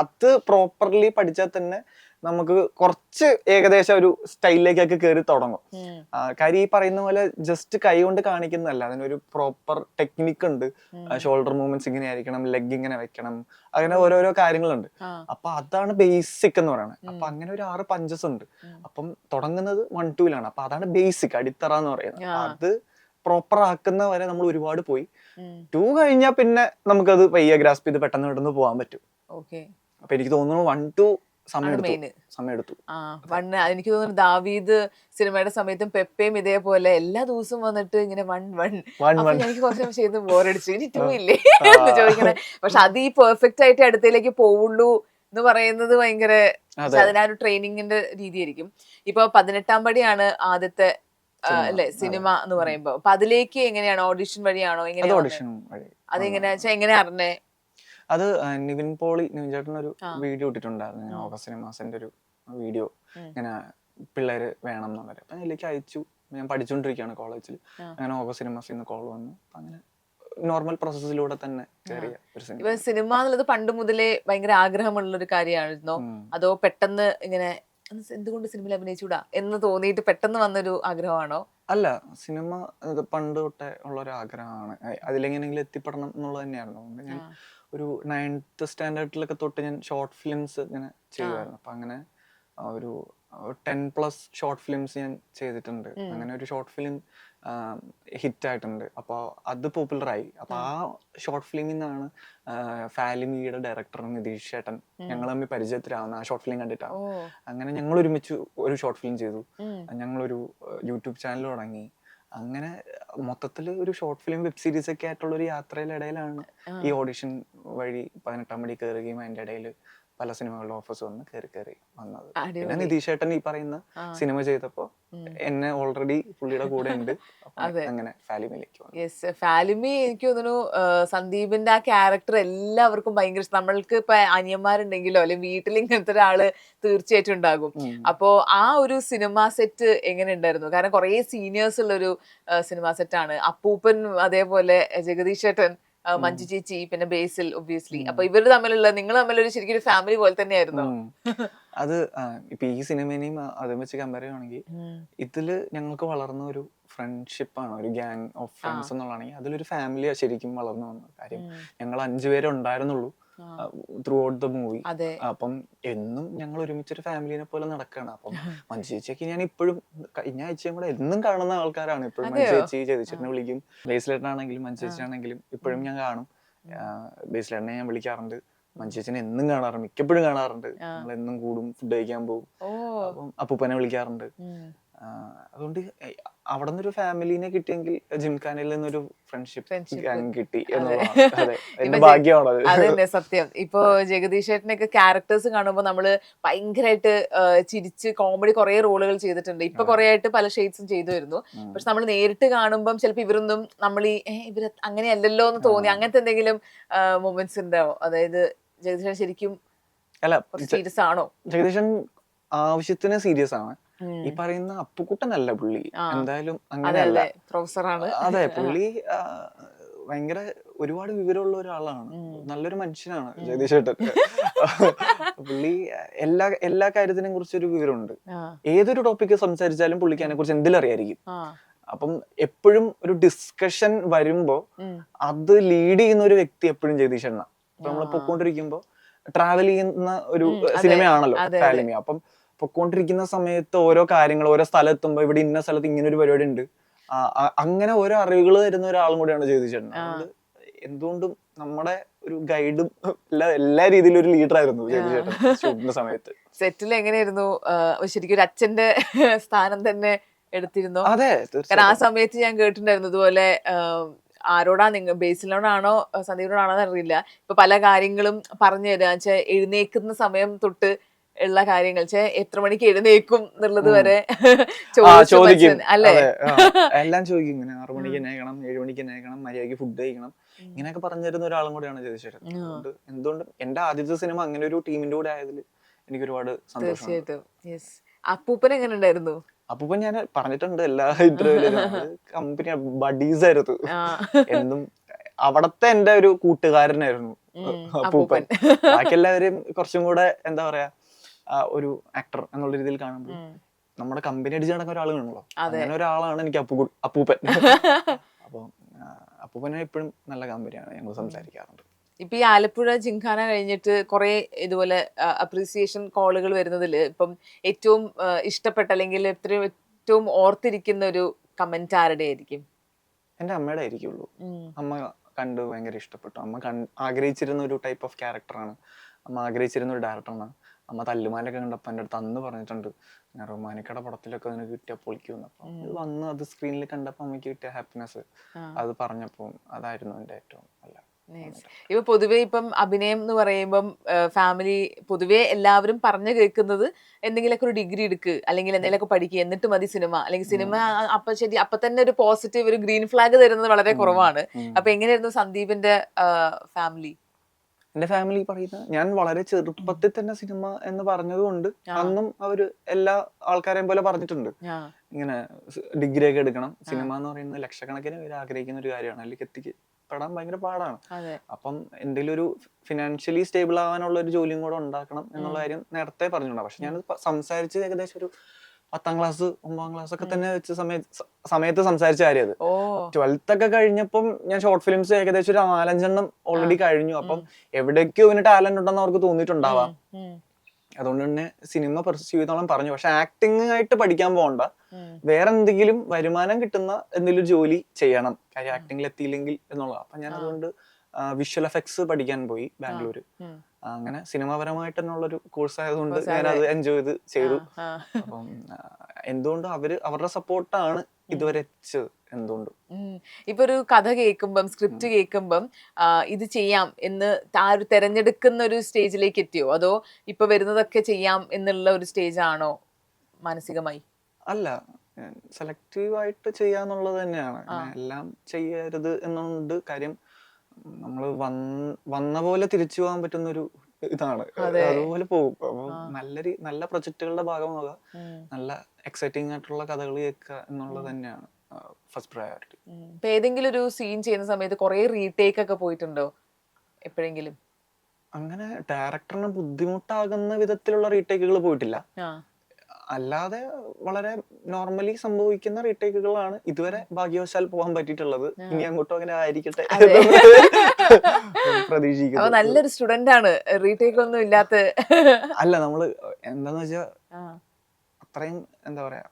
അത് പ്രോപ്പർലി പഠിച്ചാൽ തന്നെ നമുക്ക് കുറച്ച് ഏകദേശം ഒരു സ്റ്റൈലിലേക്കൊക്കെ കയറി തുടങ്ങും. കാര്യം ഈ പറയുന്ന പോലെ ജസ്റ്റ് കൈ കൊണ്ട് കാണിക്കുന്നതല്ല. അതിനൊരു പ്രോപ്പർ ടെക്നിക്ക് ഉണ്ട്. ഷോൾഡർ മൂവ്മെന്റ്സ് ഇങ്ങനെ ആയിരിക്കണം ലെഗ് ഇങ്ങനെ വെക്കണം അങ്ങനെ ഓരോരോ കാര്യങ്ങളുണ്ട്. അപ്പൊ അതാണ് ബേസിക് എന്ന് പറയുന്നത്. അപ്പൊ അങ്ങനെ ഒരു ആറ് പഞ്ചസ് ഉണ്ട്. അപ്പം തുടങ്ങുന്നത് വൺ ടൂലാണ് അപ്പൊ അതാണ് ബേസിക് അടിത്തറ എന്ന് പറയുന്നത്. അത് പ്രോപ്പർ ആക്കുന്ന വരെ നമ്മൾ ഒരുപാട് പോയി. ടു കഴിഞ്ഞാൽ പിന്നെ നമുക്കത് പയ്യെ ഗ്രാസ്പ് ചെയ്ത് പെട്ടെന്ന് പെട്ടെന്ന് പോകാൻ പറ്റും. ഓക്കെ അപ്പൊ എനിക്ക് തോന്നുന്നു വൺ ടു എനിക്ക് തോന്നുന്നു ദാവീദ് സിനിമയുടെ സമയത്തും പെപ്പയും ഇതേപോലെ എല്ലാ ദിവസവും വന്നിട്ട് ഇങ്ങനെ വൺ വൺ എനിക്ക് കുറച്ച് ചെയ്ത് ബോറടിച്ചു ഇനി ടൂ ഇല്ലേ? എന്ന് ചോദിക്കണേ. പക്ഷെ അത് ഈ പെർഫെക്റ്റ് ആയിട്ട് അടുത്തേക്ക് പോവുള്ളൂ എന്ന് പറയുന്നത് ഭയങ്കര അതിനൊരു ട്രെയിനിങ്ങിന്റെ രീതിയായിരിക്കും. ഇപ്പൊ പതിനെട്ടാം പടിയാണ് ആദ്യത്തെ അല്ലെ? സിനിമ എന്ന് പറയുമ്പോ. അപ്പൊ അതിലേക്ക് എങ്ങനെയാണ് ഓഡിഷൻ വഴിയാണോ? അത് ഓഡിഷൻ വഴി. അതെങ്ങനെയാ എങ്ങനെ അറിഞ്ഞേ? അത് നിവിൻ പോളി നിവിൻ ചേട്ടൻ ഒരു വീഡിയോ ഇട്ടിട്ടുണ്ടായിരുന്നു. ഞാൻ. ഓഗസ്റ്റ് സിനിമാസിന്റെ ഒരു വീഡിയോ. ഇങ്ങനെ പിള്ളേര് വേണം എന്നുള്ളത് അപ്പൊ അതിലേക്ക് അയച്ചു. ഞാൻ പഠിച്ചുകൊണ്ടിരിക്കുകയാണ് കോളേജിൽ അങ്ങനെ ഓഗസ്റ്റ് സിനിമാസിൽ നിന്ന് കോൾ വന്നു. അങ്ങനെ നോർമൽ പ്രോസസ്സിലൂടെ തന്നെ കയറിയ ഒരു സിനിമ. സിനിമ എന്നുള്ളത് പണ്ട് മുതലേ ഭയങ്കര ആഗ്രഹമുള്ള ഒരു കാര്യമായിരുന്നോ അതോ പെട്ടെന്ന് ഇങ്ങനെ "ഒന്ന് എന്തുകൊണ്ട് സിനിമയിൽ അഭിനയിച്ചൂടാ എന്ന് തോന്നിയിട്ട് പെട്ടെന്ന് വന്നൊരു ആഗ്രഹമാണോ? അല്ല സിനിമ ഇത് പണ്ട് തൊട്ടേ ഉള്ള ഒരു ആഗ്രഹമാണ് അതിലെങ്ങനെങ്കിലും അതിലെങ്ങനെയെങ്കിലും എത്തിപ്പെടണം എന്നുള്ളത് തന്നെയായിരുന്നു. അതുകൊണ്ട് ഞാൻ. ഒരു നയൻത്ത് സ്റ്റാൻഡേർഡിലൊക്കെ തൊട്ട് ഞാൻ ഷോർട്ട് ഫിലിംസ് ഇങ്ങനെ ചെയ്യുമായിരുന്നു. അപ്പൊ അങ്ങനെ ഒരു ടെൻ പ്ലസ് ഷോർട്ട് ഫിലിംസ് ഞാൻ ചെയ്തിട്ടുണ്ട്. അങ്ങനെ ഒരു ഷോർട്ട് ഫിലിം ഹിറ്റ് ആയിട്ടുണ്ട് അപ്പോൾ അത് പോപ്പുലറായി. അപ്പോൾ ആ ഷോർട്ട് ഫിലിമിൽ നിന്നാണ് ഫാലിമിയുടെ ഡയറക്ടർ നിതീഷ് ചേട്ടൻ ഞങ്ങൾ തമ്മിൽ പരിചയത്തിലാവുന്ന ആ ഷോർട്ട് ഫിലിം കണ്ടിട്ടാണ് അങ്ങനെ ഞങ്ങൾ ഒരുമിച്ച് ഒരു ഷോർട്ട് ഫിലിം ചെയ്തു. ഞങ്ങളൊരു യൂട്യൂബ് ചാനൽ തുടങ്ങി. അങ്ങനെ മൊത്തത്തിൽ ഒരു ഷോർട്ട് ഫിലിം വെബ് സീരീസ് ഒക്കെ ആയിട്ടുള്ള ഒരു യാത്രയിലിടയിലാണ് ഈ ഓഡിഷൻ വഴി പതിനെട്ടാം മണി കയറുകയും അതിന്റെ ഇടയിൽ പല സിനിമകളിലും ഓഫേഴ്സ് വന്ന് കയറി കയറി വന്നത്. പിന്നെ. നിതീഷ് ഏട്ടൻ ഈ പറയുന്ന സിനിമ ചെയ്തപ്പോ എന്നെ ഓൾറെഡി പുള്ളിയുടെ കൂടെ ഉണ്ട്. അങ്ങനെ ഫാലിമിലേക്ക് യെസ് ഫാലിമി എനിക്ക് തോന്നുന്നു സന്ദീപിന്റെ ആ ക്യാരക്ടർ എല്ലാവർക്കും ഭയങ്കര ഇഷ്ടം. നമ്മൾക്ക് ഇപ്പൊ അനിയന്മാരുണ്ടെങ്കിലോ അല്ലെങ്കിൽ വീട്ടിൽ ഇങ്ങനത്തെ ഒരാൾ തീർച്ചയായിട്ടും ഉണ്ടാകും. അപ്പോ ആ ഒരു സിനിമ സെറ്റ് എങ്ങനെ ഉണ്ടായിരുന്നു? കാരണം കുറെ സീനിയേഴ്സ് ഉള്ള ഒരു സിനിമ ആണ്. അപ്പൂപ്പൻ അതേപോലെ ജഗദീഷ് ചേട്ടൻ ആ, മഞ്ജു ചേച്ചി പിന്നെ ബേസിൽ ഒബ്വിയസ്ലി അപ്പൊ ഇവർ തമ്മിലുള്ള നിങ്ങൾ തമ്മിലൊരു ശരിക്കും ഒരു ഫാമിലി പോലെ തന്നെയായിരുന്നു. അത് ഇപ്പൊ ഈ സിനിമേനെയും അതും വെച്ച് കമ്പയർ ചെയ്യുകയാണെങ്കിൽ ഇതിൽ ഞങ്ങൾക്ക് വളർന്ന ഒരു ഫ്രണ്ട്ഷിപ്പ് ആണ് ഒരു ഗാങ് ഓഫ് ഫ്രണ്ട്സ് എന്നുള്ളതാണെങ്കിൽ അതിലൊരു ഫാമിലിയാണ് ശരിക്കും വളർന്നു വന്നത്. കാര്യം ഞങ്ങൾ അഞ്ചുപേരെ ഉണ്ടായിരുന്നുള്ളൂ. ത്രൂ ഔട്ട് ദ മൂവി അപ്പം എന്നും ഞങ്ങൾ ഒരുമിച്ചൊരു ഫാമിലിനെ പോലെ നടക്കുകയാണ് അപ്പം മഞ്ജു ചേച്ചിയൊക്കെ ഞാൻ ഇപ്പോഴും കഴിഞ്ഞ ആഴ്ചയും കൂടെ എന്നും കാണുന്ന ആൾക്കാരാണ്. ഇപ്പോഴും മഞ്ജു? ചേച്ചി ചേച്ചിനെ വിളിക്കും. ബേസിലേട്ടനാണെങ്കിലും മഞ്ജു ചേച്ചിയാണെങ്കിലും ഇപ്പോഴും ഞാൻ കാണും. ബേസിലേട്ടനെ ഞാൻ വിളിക്കാറുണ്ട്. മഞ്ജു ചേച്ചിനെ എന്നും കാണാറുണ്ട്. മിക്കപ്പോഴും കാണാറുണ്ട്. നമ്മൾ ഞങ്ങൾ എന്നും കൂടും ഫുഡ് കഴിക്കാൻ പോകും. അപ്പം അപ്പൂപ്പനെ വിളിക്കാറുണ്ട്. അതുകൊണ്ട് അവിടെ നിന്നൊരു ഫാമിലിനെ കിട്ടിയെങ്കിൽ ജിംഖാനയിൽ നിന്നൊരു ഫ്രണ്ട്ഷിപ്പ്. കിട്ടി. എന്നുള്ളതാണ് അതെ ഭാഗ്യമാണത് സത്യം ഇപ്പൊ ജഗദീഷ് ചേട്ടനൊക്കെ ക്യാരക്ടേഴ്സ് കാണുമ്പോൾ നമ്മൾ ഭയങ്കരമായിട്ട് ചിരിച്ച് കോമഡി കുറെ റോളുകൾ ചെയ്തിട്ടുണ്ട് ഇപ്പൊ. കുറെ ആയിട്ട് പല ഷെയ്ഡ്സും ചെയ്തു വരുന്നു പക്ഷെ നമ്മൾ നേരിട്ട് കാണുമ്പോൾ ചിലപ്പോ ഇവരൊന്നും നമ്മൾ ഈ "ഏ, ഇവർ അങ്ങനെയല്ലല്ലോ എന്ന് തോന്നി. അങ്ങനത്തെ എന്തെങ്കിലും മൊമെന്റ്സ് ഉണ്ടാവോ അതായത് ജഗദീഷ് ശരിക്കും സീരിയസ് ആണോ ജഗദീഷൻ ആവശ്യത്തിന് സീരിയസ് ആണ്. ഈ പറയുന്ന അപ്പുക്കുട്ടനല്ല പുള്ളി. എന്തായാലും അങ്ങനെയല്ല. അതെ പ്രൊഫസറാണ്. അതെ പുള്ളി ഭയങ്കര ഒരുപാട് വിവരമുള്ള ഒരാളാണ്. നല്ലൊരു മനുഷ്യനാണ് ജഗദീഷ് ഏട്ടൻ പുള്ളി എല്ലാ എല്ലാ കാര്യത്തിനെ കുറിച്ച് ഒരു വിവരമുണ്ട് ഏതൊരു ടോപ്പിക്ക് സംസാരിച്ചാലും പുള്ളിക്ക് അതിനെ കുറിച്ച് എന്തിലറിയായിരിക്കും? അറിയായിരിക്കും അപ്പം എപ്പോഴും ഒരു ഡിസ്കഷൻ വരുമ്പോ അത് ലീഡ് ചെയ്യുന്ന ഒരു വ്യക്തി എപ്പോഴും ജഗദീഷ് എണ്ണ അപ്പൊ നമ്മൾ. പൊക്കോണ്ടിരിക്കുമ്പോ ട്രാവൽ ചെയ്യുന്ന ഒരു സിനിമയാണല്ലോ. ഫാലിമി അപ്പം പൊക്കോണ്ടിരിക്കുന്ന സമയത്ത് ഓരോ കാര്യങ്ങൾ ഓരോ സ്ഥലത്തുമ്പോ ഇവിടെ ഇന്ന സ്ഥലത്ത് ഇങ്ങനെ ഒരു പരിപാടി ഉണ്ട് അങ്ങനെ ഓരോ അറിവുകൾ തരുന്ന ഒരാളും കൂടിയാണ് ജഗദീഷ് ചേട്ടൻ. എന്തുകൊണ്ടും നമ്മുടെ ഒരു ഗൈഡും എല്ലാ എല്ലാ രീതിയിലും ഒരു ലീഡർ ആയിരുന്നു ഷൂട്ടിന്റെ സമയത്ത്. സെറ്റിൽ എങ്ങനെയായിരുന്നു? ശരിക്കും ഒരു അച്ഛന്റെ സ്ഥാനം തന്നെ എടുത്തിരുന്നു. അതെ കാരണം ആ സമയത്ത് ഞാൻ കേട്ടിട്ടുണ്ടായിരുന്നു ഇതുപോലെ ആരോടാ നിങ്ങൾ ബേസിലോടാണോ സന്ദീപിനോടാണോ എന്നറിയില്ല. ഇപ്പൊ പല കാര്യങ്ങളും പറഞ്ഞു തരാ. വെച്ചാൽ എഴുന്നേക്കുന്ന സമയം തൊട്ട് ഉള്ള കാര്യങ്ങൾ. എത്ര മണിക്ക് എഴുന്നേക്കും എന്നുള്ളത് വരെ ചോദിക്കും. അല്ലേ? എല്ലാം ചോദിക്കും ഇങ്ങനെ. ആറു മണിക്ക് എണീക്കണം ഏഴു മണിക്ക് എണീക്കണം മര്യാദയ്ക്ക് ഫുഡ് കഴിക്കണം. ഇങ്ങനെയൊക്കെ പറഞ്ഞു തരുന്ന ഒരാളും കൂടെയാണ് ചോദിച്ചത്. അതുകൊണ്ട് എന്തുകൊണ്ടും എന്റെ ആദ്യത്തെ സിനിമ അങ്ങനെ ഒരു ടീമിന്റെ കൂടെ ആയതിൽ എനിക്ക് ഒരുപാട് തീർച്ചയായിട്ടും. അപ്പൂപ്പൻ എങ്ങനെ ഉണ്ടായിരുന്നു? അപ്പൂപ്പൻ ഞാൻ പറഞ്ഞിട്ടുണ്ട് എല്ലാ ഇന്റർവ്യൂലും കമ്പനി ബഡീസ് ആയിരുന്നു. എന്നും അവിടത്തെ എന്റെ ഒരു കൂട്ടുകാരനായിരുന്നു അപ്പൂപ്പൻ. ബാക്കി എല്ലാവരും കുറച്ചും കൂടെ എന്താ പറയാ ഒരു ആക്ടർ എന്നുള്ള രീതിയിൽ കാണുമ്പോൾ നമ്മുടെ കമ്പനി അടിച്ച് നടക്കുന്ന ഒരാൾ അതെ. അങ്ങനെ ഒരാളാണ് എനിക്ക് അപ്പു അപ്പൂപ്പൻ. അപ്പൊ അപ്പൂപ്പനെ എപ്പോഴും നല്ല കമ്പനിയാണ് ഞങ്ങൾ സംസാരിക്കാറുണ്ട്. ഇപ്പൊ ഈ ആലപ്പുഴ ജിംഖാന കഴിഞ്ഞിട്ട് കുറെ ഇതുപോലെ അപ്രീസിയേഷൻ കോളുകൾ വരുന്നതിൽ ഇപ്പം ഏറ്റവും ഇഷ്ടപ്പെട്ട അല്ലെങ്കിൽ എത്രയും ഏറ്റവും ഓർത്തിരിക്കുന്ന ഒരു കമന്റ് ആരുടെ ആയിരിക്കും? എന്റെ അമ്മയുടെ ആയിരിക്കുള്ളൂ. അമ്മ കണ്ട് ഭയങ്കര ഇഷ്ടപ്പെട്ടു. അമ്മ ആഗ്രഹിച്ചിരുന്ന ഒരു ടൈപ്പ് ഓഫ് ക്യാരക്ടറാണ് അമ്മ ആഗ്രഹിച്ചിരുന്ന ഒരു ഡയറക്ടറാണ് അമ്മ തല്ലുമാലൊക്കെ കണ്ടപ്പോൾ എന്റെ അടുത്ത് അന്ന് പറഞ്ഞിട്ടുണ്ട് ഞാൻ റൊമാനിക്കയുടെ പടത്തിലൊക്കെ നിനക്ക് കിട്ടിയ പൊളിക്കുമെന്ന് അപ്പം വന്ന് അത് സ്ക്രീനിൽ കണ്ടപ്പോൾ അമ്മയ്ക്ക് കിട്ടിയ ഹാപ്പിനെസ് അത് പറഞ്ഞപ്പോൾ അതായിരുന്നു എന്റെ ഏറ്റവും നല്ല ഇപ്പൊ പൊതുവേ ഇപ്പം അഭിനയം എന്ന് പറയുമ്പം ഫാമിലി പൊതുവേ എല്ലാവരും പറഞ്ഞു കേൾക്കുന്നത് എന്തെങ്കിലുമൊക്കെ ഒരു ഡിഗ്രി എടുക്ക് അല്ലെങ്കിൽ എന്തെങ്കിലുമൊക്കെ പഠിക്കുക എന്നിട്ട് മതി സിനിമ അല്ലെങ്കിൽ സിനിമ അപ്പൊ ശരി അപ്പൊ തന്നെ ഒരു പോസിറ്റീവ് ഒരു ഗ്രീൻ ഫ്ലാഗ് തരുന്നത് വളരെ കുറവാണ്. അപ്പൊ എങ്ങനെയായിരുന്നു സന്ദീപിന്റെ ഫാമിലി എന്റെ ഫാമിലി പറയുന്ന ഞാൻ വളരെ ചെറുപ്പത്തിൽ തന്നെ സിനിമ എന്ന് പറഞ്ഞതുകൊണ്ട് അന്നും അവർ എല്ലാ ആൾക്കാരെയും പോലെ പറഞ്ഞിട്ടുണ്ട്. ഇങ്ങനെ ഡിഗ്രി ഒക്കെ എടുക്കണം. സിനിമ എന്ന് പറയുന്നത് ലക്ഷക്കണക്കിന് പേര് ആഗ്രഹിക്കുന്ന ഒരു കാര്യമാണ്. അല്ലെങ്കിൽ എത്തിക്കപ്പെടാൻ ഭയങ്കര പാടാണ്. അപ്പം എന്തെങ്കിലും ഒരു ഫിനാൻഷ്യലി സ്റ്റേബിൾ ആവാനുള്ള ഒരു ജോലിയും കൂടെ ഉണ്ടാക്കണം എന്നുള്ള കാര്യം നേരത്തെ പറഞ്ഞിട്ടുണ്ട്. പക്ഷെ ഞാൻ സംസാരിച്ച് ഏകദേശം ഒരു പത്താം ക്ലാസ് ഒമ്പതാം ക്ലാസ് ഒക്കെ തന്നെ വെച്ച സമയത്ത് സമയത്ത് സംസാരിച്ച കാര്യം അത് ട്വൽത്ത് ഒക്കെ കഴിഞ്ഞപ്പം ഞാൻ ഷോർട്ട് ഫിലിംസ് ഏകദേശം ഒരു നാലഞ്ചെണ്ണം ഓൾറെഡി കഴിഞ്ഞു. അപ്പം എവിടേക്കോ ഇവന് ടാലന്റ് ഉണ്ടെന്ന് അവർക്ക് തോന്നിയിട്ടുണ്ടാവാം. അതുകൊണ്ട് തന്നെ സിനിമ പെർസ്യൂ ചെയ്തോളം പറഞ്ഞു. പക്ഷെ ആക്ടിങ് ആയിട്ട് പഠിക്കാൻ പോകണ്ട. വേറെ എന്തെങ്കിലും വരുമാനം കിട്ടുന്ന എന്തെങ്കിലും ജോലി ചെയ്യണം. കാര്യം ആക്ടിങ്ങിൽ എത്തിയില്ലെങ്കിൽ എന്നുള്ളത് അപ്പൊ ഞാൻ അതുകൊണ്ട് വിഷ്വൽ എഫക്ട്സ് പഠിക്കാൻ പോയി ബാംഗ്ലൂർ ഉം. അങ്ങനെ സിനിമാപരമായിട്ട് തന്നെയുള്ളൊരു കോഴ്സ് ആയതുകൊണ്ട് ഞാൻ അത്. എൻജോയ് ചെയ്ത് ചെയ്തു. അപ്പം എന്തുകൊണ്ടും അവർ അവരുടെ സപ്പോർട്ടാണ് ഇതുവരെ എത്തിച്ചത് എന്തുകൊണ്ടും. ഉം. ഇപ്പൊ ഒരു കഥ കേൾക്കുമ്പം സ്ക്രിപ്റ്റ് കേൾക്കുമ്പം ഇത് ചെയ്യാം എന്ന് ആ ഒരു തെരഞ്ഞെടുക്കുന്ന ഒരു സ്റ്റേജിലേക്ക് എത്തിയോ? അതോ ഇപ്പൊ വരുന്നതൊക്കെ ചെയ്യാം എന്നുള്ള ഒരു സ്റ്റേജ് ആണോ മാനസികമായി? അല്ല സെലക്റ്റീവ് ആയിട്ട് ചെയ്യാന്നുള്ളത് തന്നെയാണ്. എല്ലാം ചെയ്യരുത് എന്നുണ്ട് കാര്യം നമ്മൾ വന്ന പോലെ തിരിച്ചു പോകാൻ പറ്റുന്ന ഒരു ഇതാണ് അതുപോലെ പോകും. അപ്പൊ നല്ല നല്ല പ്രൊജക്ടുകളുടെ ഭാഗമാകുക നല്ല എക്സൈറ്റിംഗ് ആയിട്ടുള്ള കഥകൾ കേൾക്കുക എന്നുള്ളത് തന്നെയാണ് ഫസ്റ്റ് പ്രയോറിറ്റി. ഇപ്പൊ ഏതെങ്കിലും ഒരു സീൻ ചെയ്യുന്ന സമയത്ത് കുറെ റീടേക്ക് ഒക്കെ പോയിട്ടുണ്ടോ? എപ്പോഴെങ്കിലും? അങ്ങനെ ഡയറക്ടറിന് ബുദ്ധിമുട്ടാകുന്ന വിധത്തിലുള്ള റീടേക്കുകൾ പോയിട്ടില്ല. അല്ലാതെ വളരെ നോർമലി സംഭവിക്കുന്ന റീടേക്കുകളാണ് ഇതുവരെ ഭാഗ്യവശാൽ പോകാൻ പറ്റിയിട്ടുള്ളത്. ഇനി അങ്ങോട്ടും അങ്ങനെ ആയിരിക്കട്ടെ. പ്രതീക്ഷിക്കുന്നു. നല്ലൊരു സ്റ്റുഡന്റ് ആണ്. റീടേക്ക് ഒന്നും ഇല്ലാത്ത. അല്ല നമ്മൾ എന്താന്ന് വെച്ചാ അത്രയും എന്താ പറയാ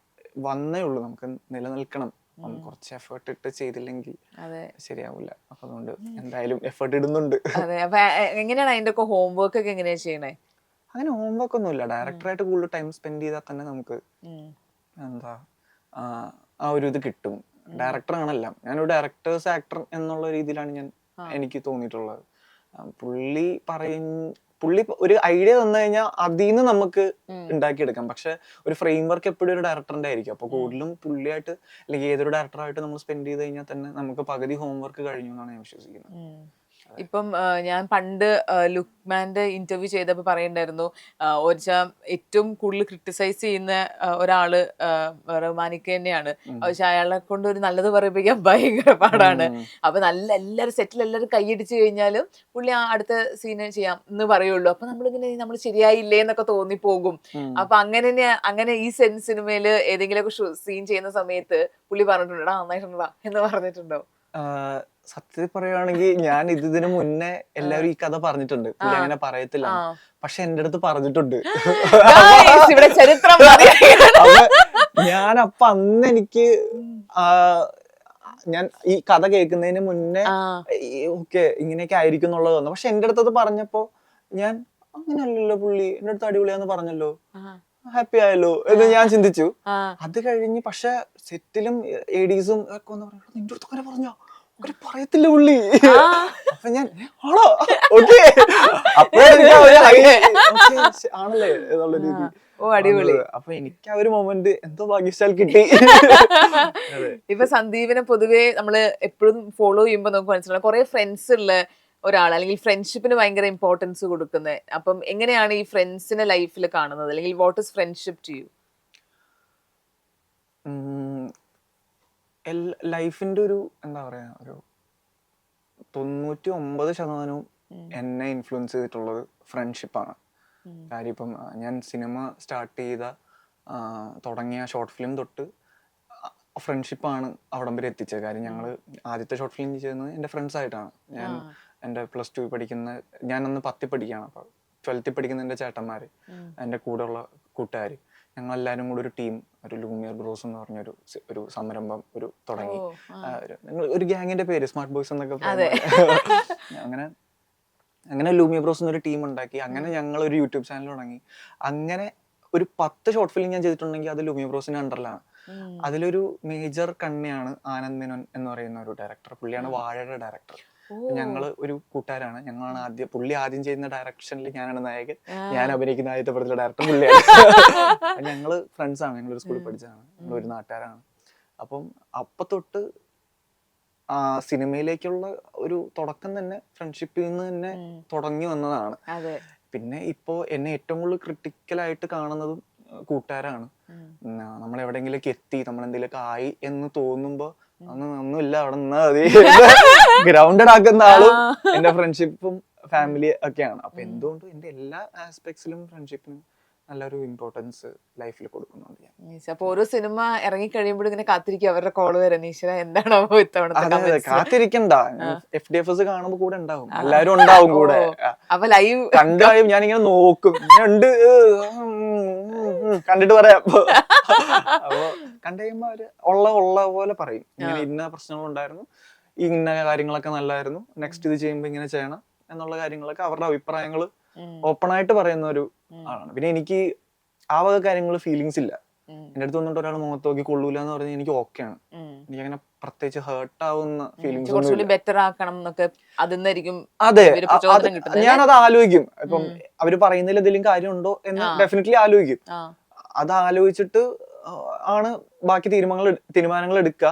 വന്നേ ഉള്ളൂ. നമുക്ക് നിലനിൽക്കണം. അപ്പം കുറച്ച് എഫേർട്ട് ഇട്ട് ചെയ്തില്ലെങ്കിൽ അതെ. ശരിയാവില്ല അപ്പൊ അതുകൊണ്ട് എന്തായാലും എഫേർട്ട് ഇടുന്നുണ്ട്. അതെ. അപ്പൊ എങ്ങനെയാണ് അതിന്റെ ഒക്കെ ഹോംവർക്ക് ഒക്കെ എങ്ങനെയാ ചെയ്യണേ? അങ്ങനെ ഹോംവർക്ക് ഒന്നുമില്ല ഡയറക്ടറായിട്ട് കൂടുതൽ ടൈം സ്പെൻഡ് ചെയ്താൽ തന്നെ നമുക്ക് എന്താ ആ, ഒരു ഇത് കിട്ടും. ഡയറക്ടർ ആണല്ല. ഞാനൊരു ഡയറക്ടേഴ്സ് ആക്ടർ എന്നുള്ള രീതിയിലാണ് ഞാൻ എനിക്ക് തോന്നിയിട്ടുള്ളത്. പുള്ളി പറയും പുള്ളി ഒരു ഐഡിയ തന്നു കഴിഞ്ഞാൽ അതിൽ നിന്ന് നമുക്ക് ഉണ്ടാക്കിയെടുക്കാം. പക്ഷെ ഒരു ഫ്രെയിം വർക്ക് എപ്പോഴും ഒരു ഡയറക്ടറിന്റെ ആയിരിക്കും. അപ്പൊ കൂടുതലും പുള്ളിയായിട്ട് അല്ലെങ്കിൽ ഏതൊരു ഡയറക്ടറായിട്ട് നമ്മൾ സ്പെൻഡ് ചെയ്ത് കഴിഞ്ഞാൽ തന്നെ നമുക്ക് പകുതി ഹോംവർക്ക് കഴിഞ്ഞു എന്നാണ് ഞാൻ വിശ്വസിക്കുന്നത്. ഇപ്പം ഞാൻ പണ്ട് ലുക്മാന്റെ ഇന്റർവ്യൂ ചെയ്തപ്പോൾ പറയുണ്ടായിരുന്നു ഒരിച്ച ഏറ്റവും കൂടുതൽ ക്രിട്ടിസൈസ് ചെയ്യുന്ന ഒരാൾ റഹ്മാനിക്ക് തന്നെയാണ്. പക്ഷെ അയാളെ കൊണ്ട് ഒരു നല്ലത് പറയിപ്പിക്കാൻ ഭയങ്കര പാടാണ്. അപ്പൊ നല്ല എല്ലാവരും സെറ്റിൽ എല്ലാവരും കൈയടിച്ചു കഴിഞ്ഞാലും പുള്ളി ആ അടുത്ത സീന് ചെയ്യാം എന്ന് പറയുള്ളൂ. അപ്പൊ നമ്മളിങ്ങനെ നമ്മൾ ശരിയായില്ലേ എന്നൊക്കെ തോന്നിപ്പോകും. പോകും അപ്പൊ അങ്ങനെ അങ്ങനെ ഈ സെൻ സിനിമയിൽ ഏതെങ്കിലുമൊക്കെ സീൻ ചെയ്യുന്ന സമയത്ത് പുള്ളി പറഞ്ഞിട്ടുണ്ടോ നന്നായിട്ടുണ്ടോ എന്ന് പറഞ്ഞിട്ടുണ്ടോ സത്യത്തിൽ പറയുകയാണെങ്കിൽ ഞാൻ ഇത് ഇതിനു മുന്നേ എല്ലാവരും ഈ കഥ പറഞ്ഞിട്ടുണ്ട്. പുള്ളി അങ്ങനെ പറയത്തില്ല. പക്ഷെ എന്റെ അടുത്ത് പറഞ്ഞിട്ടുണ്ട്. ഇവിടെ ചരിത്രം ഞാൻ അപ്പൊ അന്ന് എനിക്ക് ഞാൻ ഈ കഥ കേൾക്കുന്നതിന് മുന്നേ ഓക്കെ ഇങ്ങനെയൊക്കെ ആയിരിക്കും എന്നുള്ളത് തോന്നുന്നു പക്ഷെ എന്റെ അടുത്തത് പറഞ്ഞപ്പോ ഞാൻ അങ്ങനെയല്ലല്ലോ പുള്ളി എന്റെ അടുത്ത് അടിപൊളിയാന്ന് പറഞ്ഞല്ലോ. ഹാപ്പി ആയല്ലോ എന്ന് ഞാൻ ചിന്തിച്ചു. അത് കഴിഞ്ഞ് പക്ഷെ സെറ്റിലും എഡീസും ഒക്കെ ഒന്ന് പറഞ്ഞു നിന്റെ അടുത്ത് അങ്ങനെ പറഞ്ഞോ? ഒരു പറയത്തില്ല പുള്ളി. അപ്പൊ ഞാൻ "ഏ, ആണോ? ഓക്കെ. ആണല്ലേ എന്നുള്ള രീതി. ഓ അടിപൊളി. അപ്പൊ എനിക്ക് ആ ഒരു മൊമെന്റ് എന്തോ ഭാഗ്യശാൽ കിട്ടി. ഇപ്പൊ സന്ദീപിനെ പൊതുവെ നമ്മൾ എപ്പോഴും ഫോളോ ചെയ്യുമ്പോ നമുക്ക് മനസ്സിലാവും. കുറെ ഫ്രണ്ട്സ് ഉള്ള ഒരാൾ അല്ലെങ്കിൽ ഫ്രണ്ട്ഷിപ്പിന് ഭയങ്കര ഇമ്പോർട്ടൻസ് കൊടുക്കുന്നത് അപ്പം എങ്ങനെയാണ് ഈ ഫ്രണ്ട്സിനെ ലൈഫിൽ കാണുന്നത്? അല്ലെങ്കിൽ what is friendship to you ലൈഫിന്റെ ഒരു എന്താ പറയാ ഒരു തൊണ്ണൂറ്റി ഒമ്പത് ശതമാനവും എന്നെ ഇൻഫ്ലുവൻസ് ചെയ്തിട്ടുള്ളത് ഫ്രണ്ട്ഷിപ്പാണ് കാര്യം ഇപ്പം ഞാൻ സിനിമ സ്റ്റാർട്ട് ചെയ്ത തുടങ്ങിയ ഷോർട്ട് ഫിലിം തൊട്ട് ഫ്രണ്ട്ഷിപ്പാണ് അവിടം വരെ എത്തിച്ചത്. കാര്യം ഞങ്ങൾ ആദ്യത്തെ ഷോർട്ട് ഫിലിം ചെയ്യുന്നത് എന്റെ ഫ്രണ്ട്സ് ആയിട്ടാണ്. ഞാൻ എന്റെ പ്ലസ് ടു പഠിക്കുന്ന ഞാൻ അന്ന് പത്തി പഠിക്കുകയാണ് അപ്പോൾ ട്വൽത്തിൽ പഠിക്കുന്ന എന്റെ ചേട്ടന്മാർ എന്റെ കൂടെയുള്ള കൂട്ടുകാർ ഞങ്ങളെല്ലാവരും കൂടെ ഒരു ടീം ഒരു ലൂമിയർ ബ്രോസ് എന്ന് പറഞ്ഞൊരു ഒരു സംരംഭം ഒരു തുടങ്ങി. ഒരു- ഞങ്ങൾ ഒരു ഗ്യാങ്ങിന്റെ പേര് സ്മാർട്ട് ബോയ്സ് എന്നൊക്കെ. അങ്ങനെ അങ്ങനെ ലൂമിയ ബ്രോസ് എന്നൊരു ടീം ഉണ്ടാക്കി. അങ്ങനെ ഞങ്ങൾ ഒരു യൂട്യൂബ് ചാനൽ തുടങ്ങി. അങ്ങനെ ഒരു പത്ത് ഷോർട്ട് ഫിലിം ഞാൻ ചെയ്തിട്ടുണ്ടെങ്കിൽ അത് ലൂമിയ ബ്രോസിന്റെ അണ്ടറിലാണ് അതിലൊരു മേജർ കണ്ണിയാണ് ആനന്ദ് മേനോൻ എന്ന് പറയുന്ന ഒരു ഡയറക്ടർ പുള്ളിയാണ് വാഴയുടെ ഡയറക്ടർ ഞങ്ങൾ ഒരു കൂട്ടുകാരാണ്. ഞങ്ങളാണ് ആദ്യം പുള്ളി ആദ്യം ചെയ്യുന്ന ഡയറക്ഷനിൽ ഞാനാണ് നായകൻ. ഞാൻ അഭിനയിക്കുന്ന ആദ്യത്തെ പടത്തിലെ ഡയറക്ടർ പുള്ളിയാണ്. ഞങ്ങൾ ഫ്രണ്ട്സ് ആണ്. ഞങ്ങൾ ഒരു സ്കൂളിൽ പഠിച്ചതാണ്. ഞങ്ങൾ ഒരു നാട്ടുകാരാണ്. അപ്പം അപ്പൊ തൊട്ട് ആ സിനിമയിലേക്കുള്ള ഒരു തുടക്കം തന്നെ ഫ്രണ്ട്ഷിപ്പിൽ നിന്ന് തന്നെ തുടങ്ങി വന്നതാണ്. പിന്നെ ഇപ്പോ എന്നെ ഏറ്റവും കൂടുതൽ ക്രിട്ടിക്കലായിട്ട് കാണുന്നതും കൂട്ടുകാരാണ്. നമ്മൾ എവിടെയെങ്കിലേക്ക് എത്തി നമ്മൾ എന്തെങ്കിലുമൊക്കെ ആയി എന്ന് തോന്നുമ്പോ അന്ന് ഒന്നുമില്ല അവിടെ നിന്നാ മതി. ഗ്രൗണ്ടഡ് ആക്കുന്ന ആളും എന്റെ ഫ്രണ്ട്ഷിപ്പും ഫാമിലി ഒക്കെയാണ്. അപ്പൊ എന്തുകൊണ്ടും എന്റെ എല്ലാ ആസ്പെക്ട്സിലും ഫ്രണ്ട്ഷിപ്പിനും നല്ലൊരു ഇമ്പോർട്ടൻസ് ലൈഫിൽ കൊടുക്കുന്നുണ്ട് ഞാൻ. അപ്പൊ ഓരോ സിനിമ ഇറങ്ങി കഴിയുമ്പോഴും ഇങ്ങനെ കാത്തിരിക്കും. അവരുടെ കോൾ വരെ ഈശ്വര എന്താണോ അതെ കാത്തിരിക്കണ്ട. എഫ് ഡി എഫ് എസ് കാണുമ്പോ കൂടെ ഉണ്ടാവും. എല്ലാരും ഉണ്ടാവും കൂടെ. അപ്പൊ ലൈവ് കണ്ടായും ഇങ്ങനെ നോക്കും. രണ്ട് കണ്ടിട്ട് പറയാം. അപ്പൊ കണ്ടു കഴിയുമ്പോ അവർ ഉള്ള ഉള്ള പോലെ പറയും. ഇങ്ങനെ ഇന്ന പ്രശ്നങ്ങൾ ഉണ്ടായിരുന്നു. ഇന്ന കാര്യങ്ങളൊക്കെ നല്ലായിരുന്നു. നെക്സ്റ്റ് ഇത് ചെയ്യുമ്പോ ഇങ്ങനെ ചെയ്യണം എന്നുള്ള കാര്യങ്ങളൊക്കെ അവരുടെ അഭിപ്രായങ്ങൾ ഓപ്പൺ ആയിട്ട് പറയുന്ന ഒരു ആളാണ് പിന്നെ എനിക്ക് ആ വക കാര്യങ്ങൾ ഫീലിങ്സ് ഇല്ല. എന്റെ അടുത്ത് വന്നിട്ട് ഒരാൾ മുഖത്ത് നോക്കി കൊള്ളൂല എന്ന് പറഞ്ഞാൽ എനിക്ക് ഓക്കെയാണ് എനിക്ക് അങ്ങനെ പ്രത്യേകിച്ച് ഹേർട്ട് ആവുന്ന കുറച്ചുകൂടി ബെറ്റർ ആക്കണം എന്നൊക്കെ അതെന്നായിരിക്കും അതെ. ഞാൻ അത് ഞാനത് ആലോചിക്കും. ഇപ്പം അവർ പറയുന്നതിൽ എന്തെങ്കിലും കാര്യമുണ്ടോ എന്ന്. ഡെഫിനറ്റ്ലി ആലോചിക്കും. അത് ആലോചിച്ചിട്ട് ആണ് ബാക്കി തീരുമാനങ്ങൾ തീരുമാനങ്ങൾ എടുക്കുക.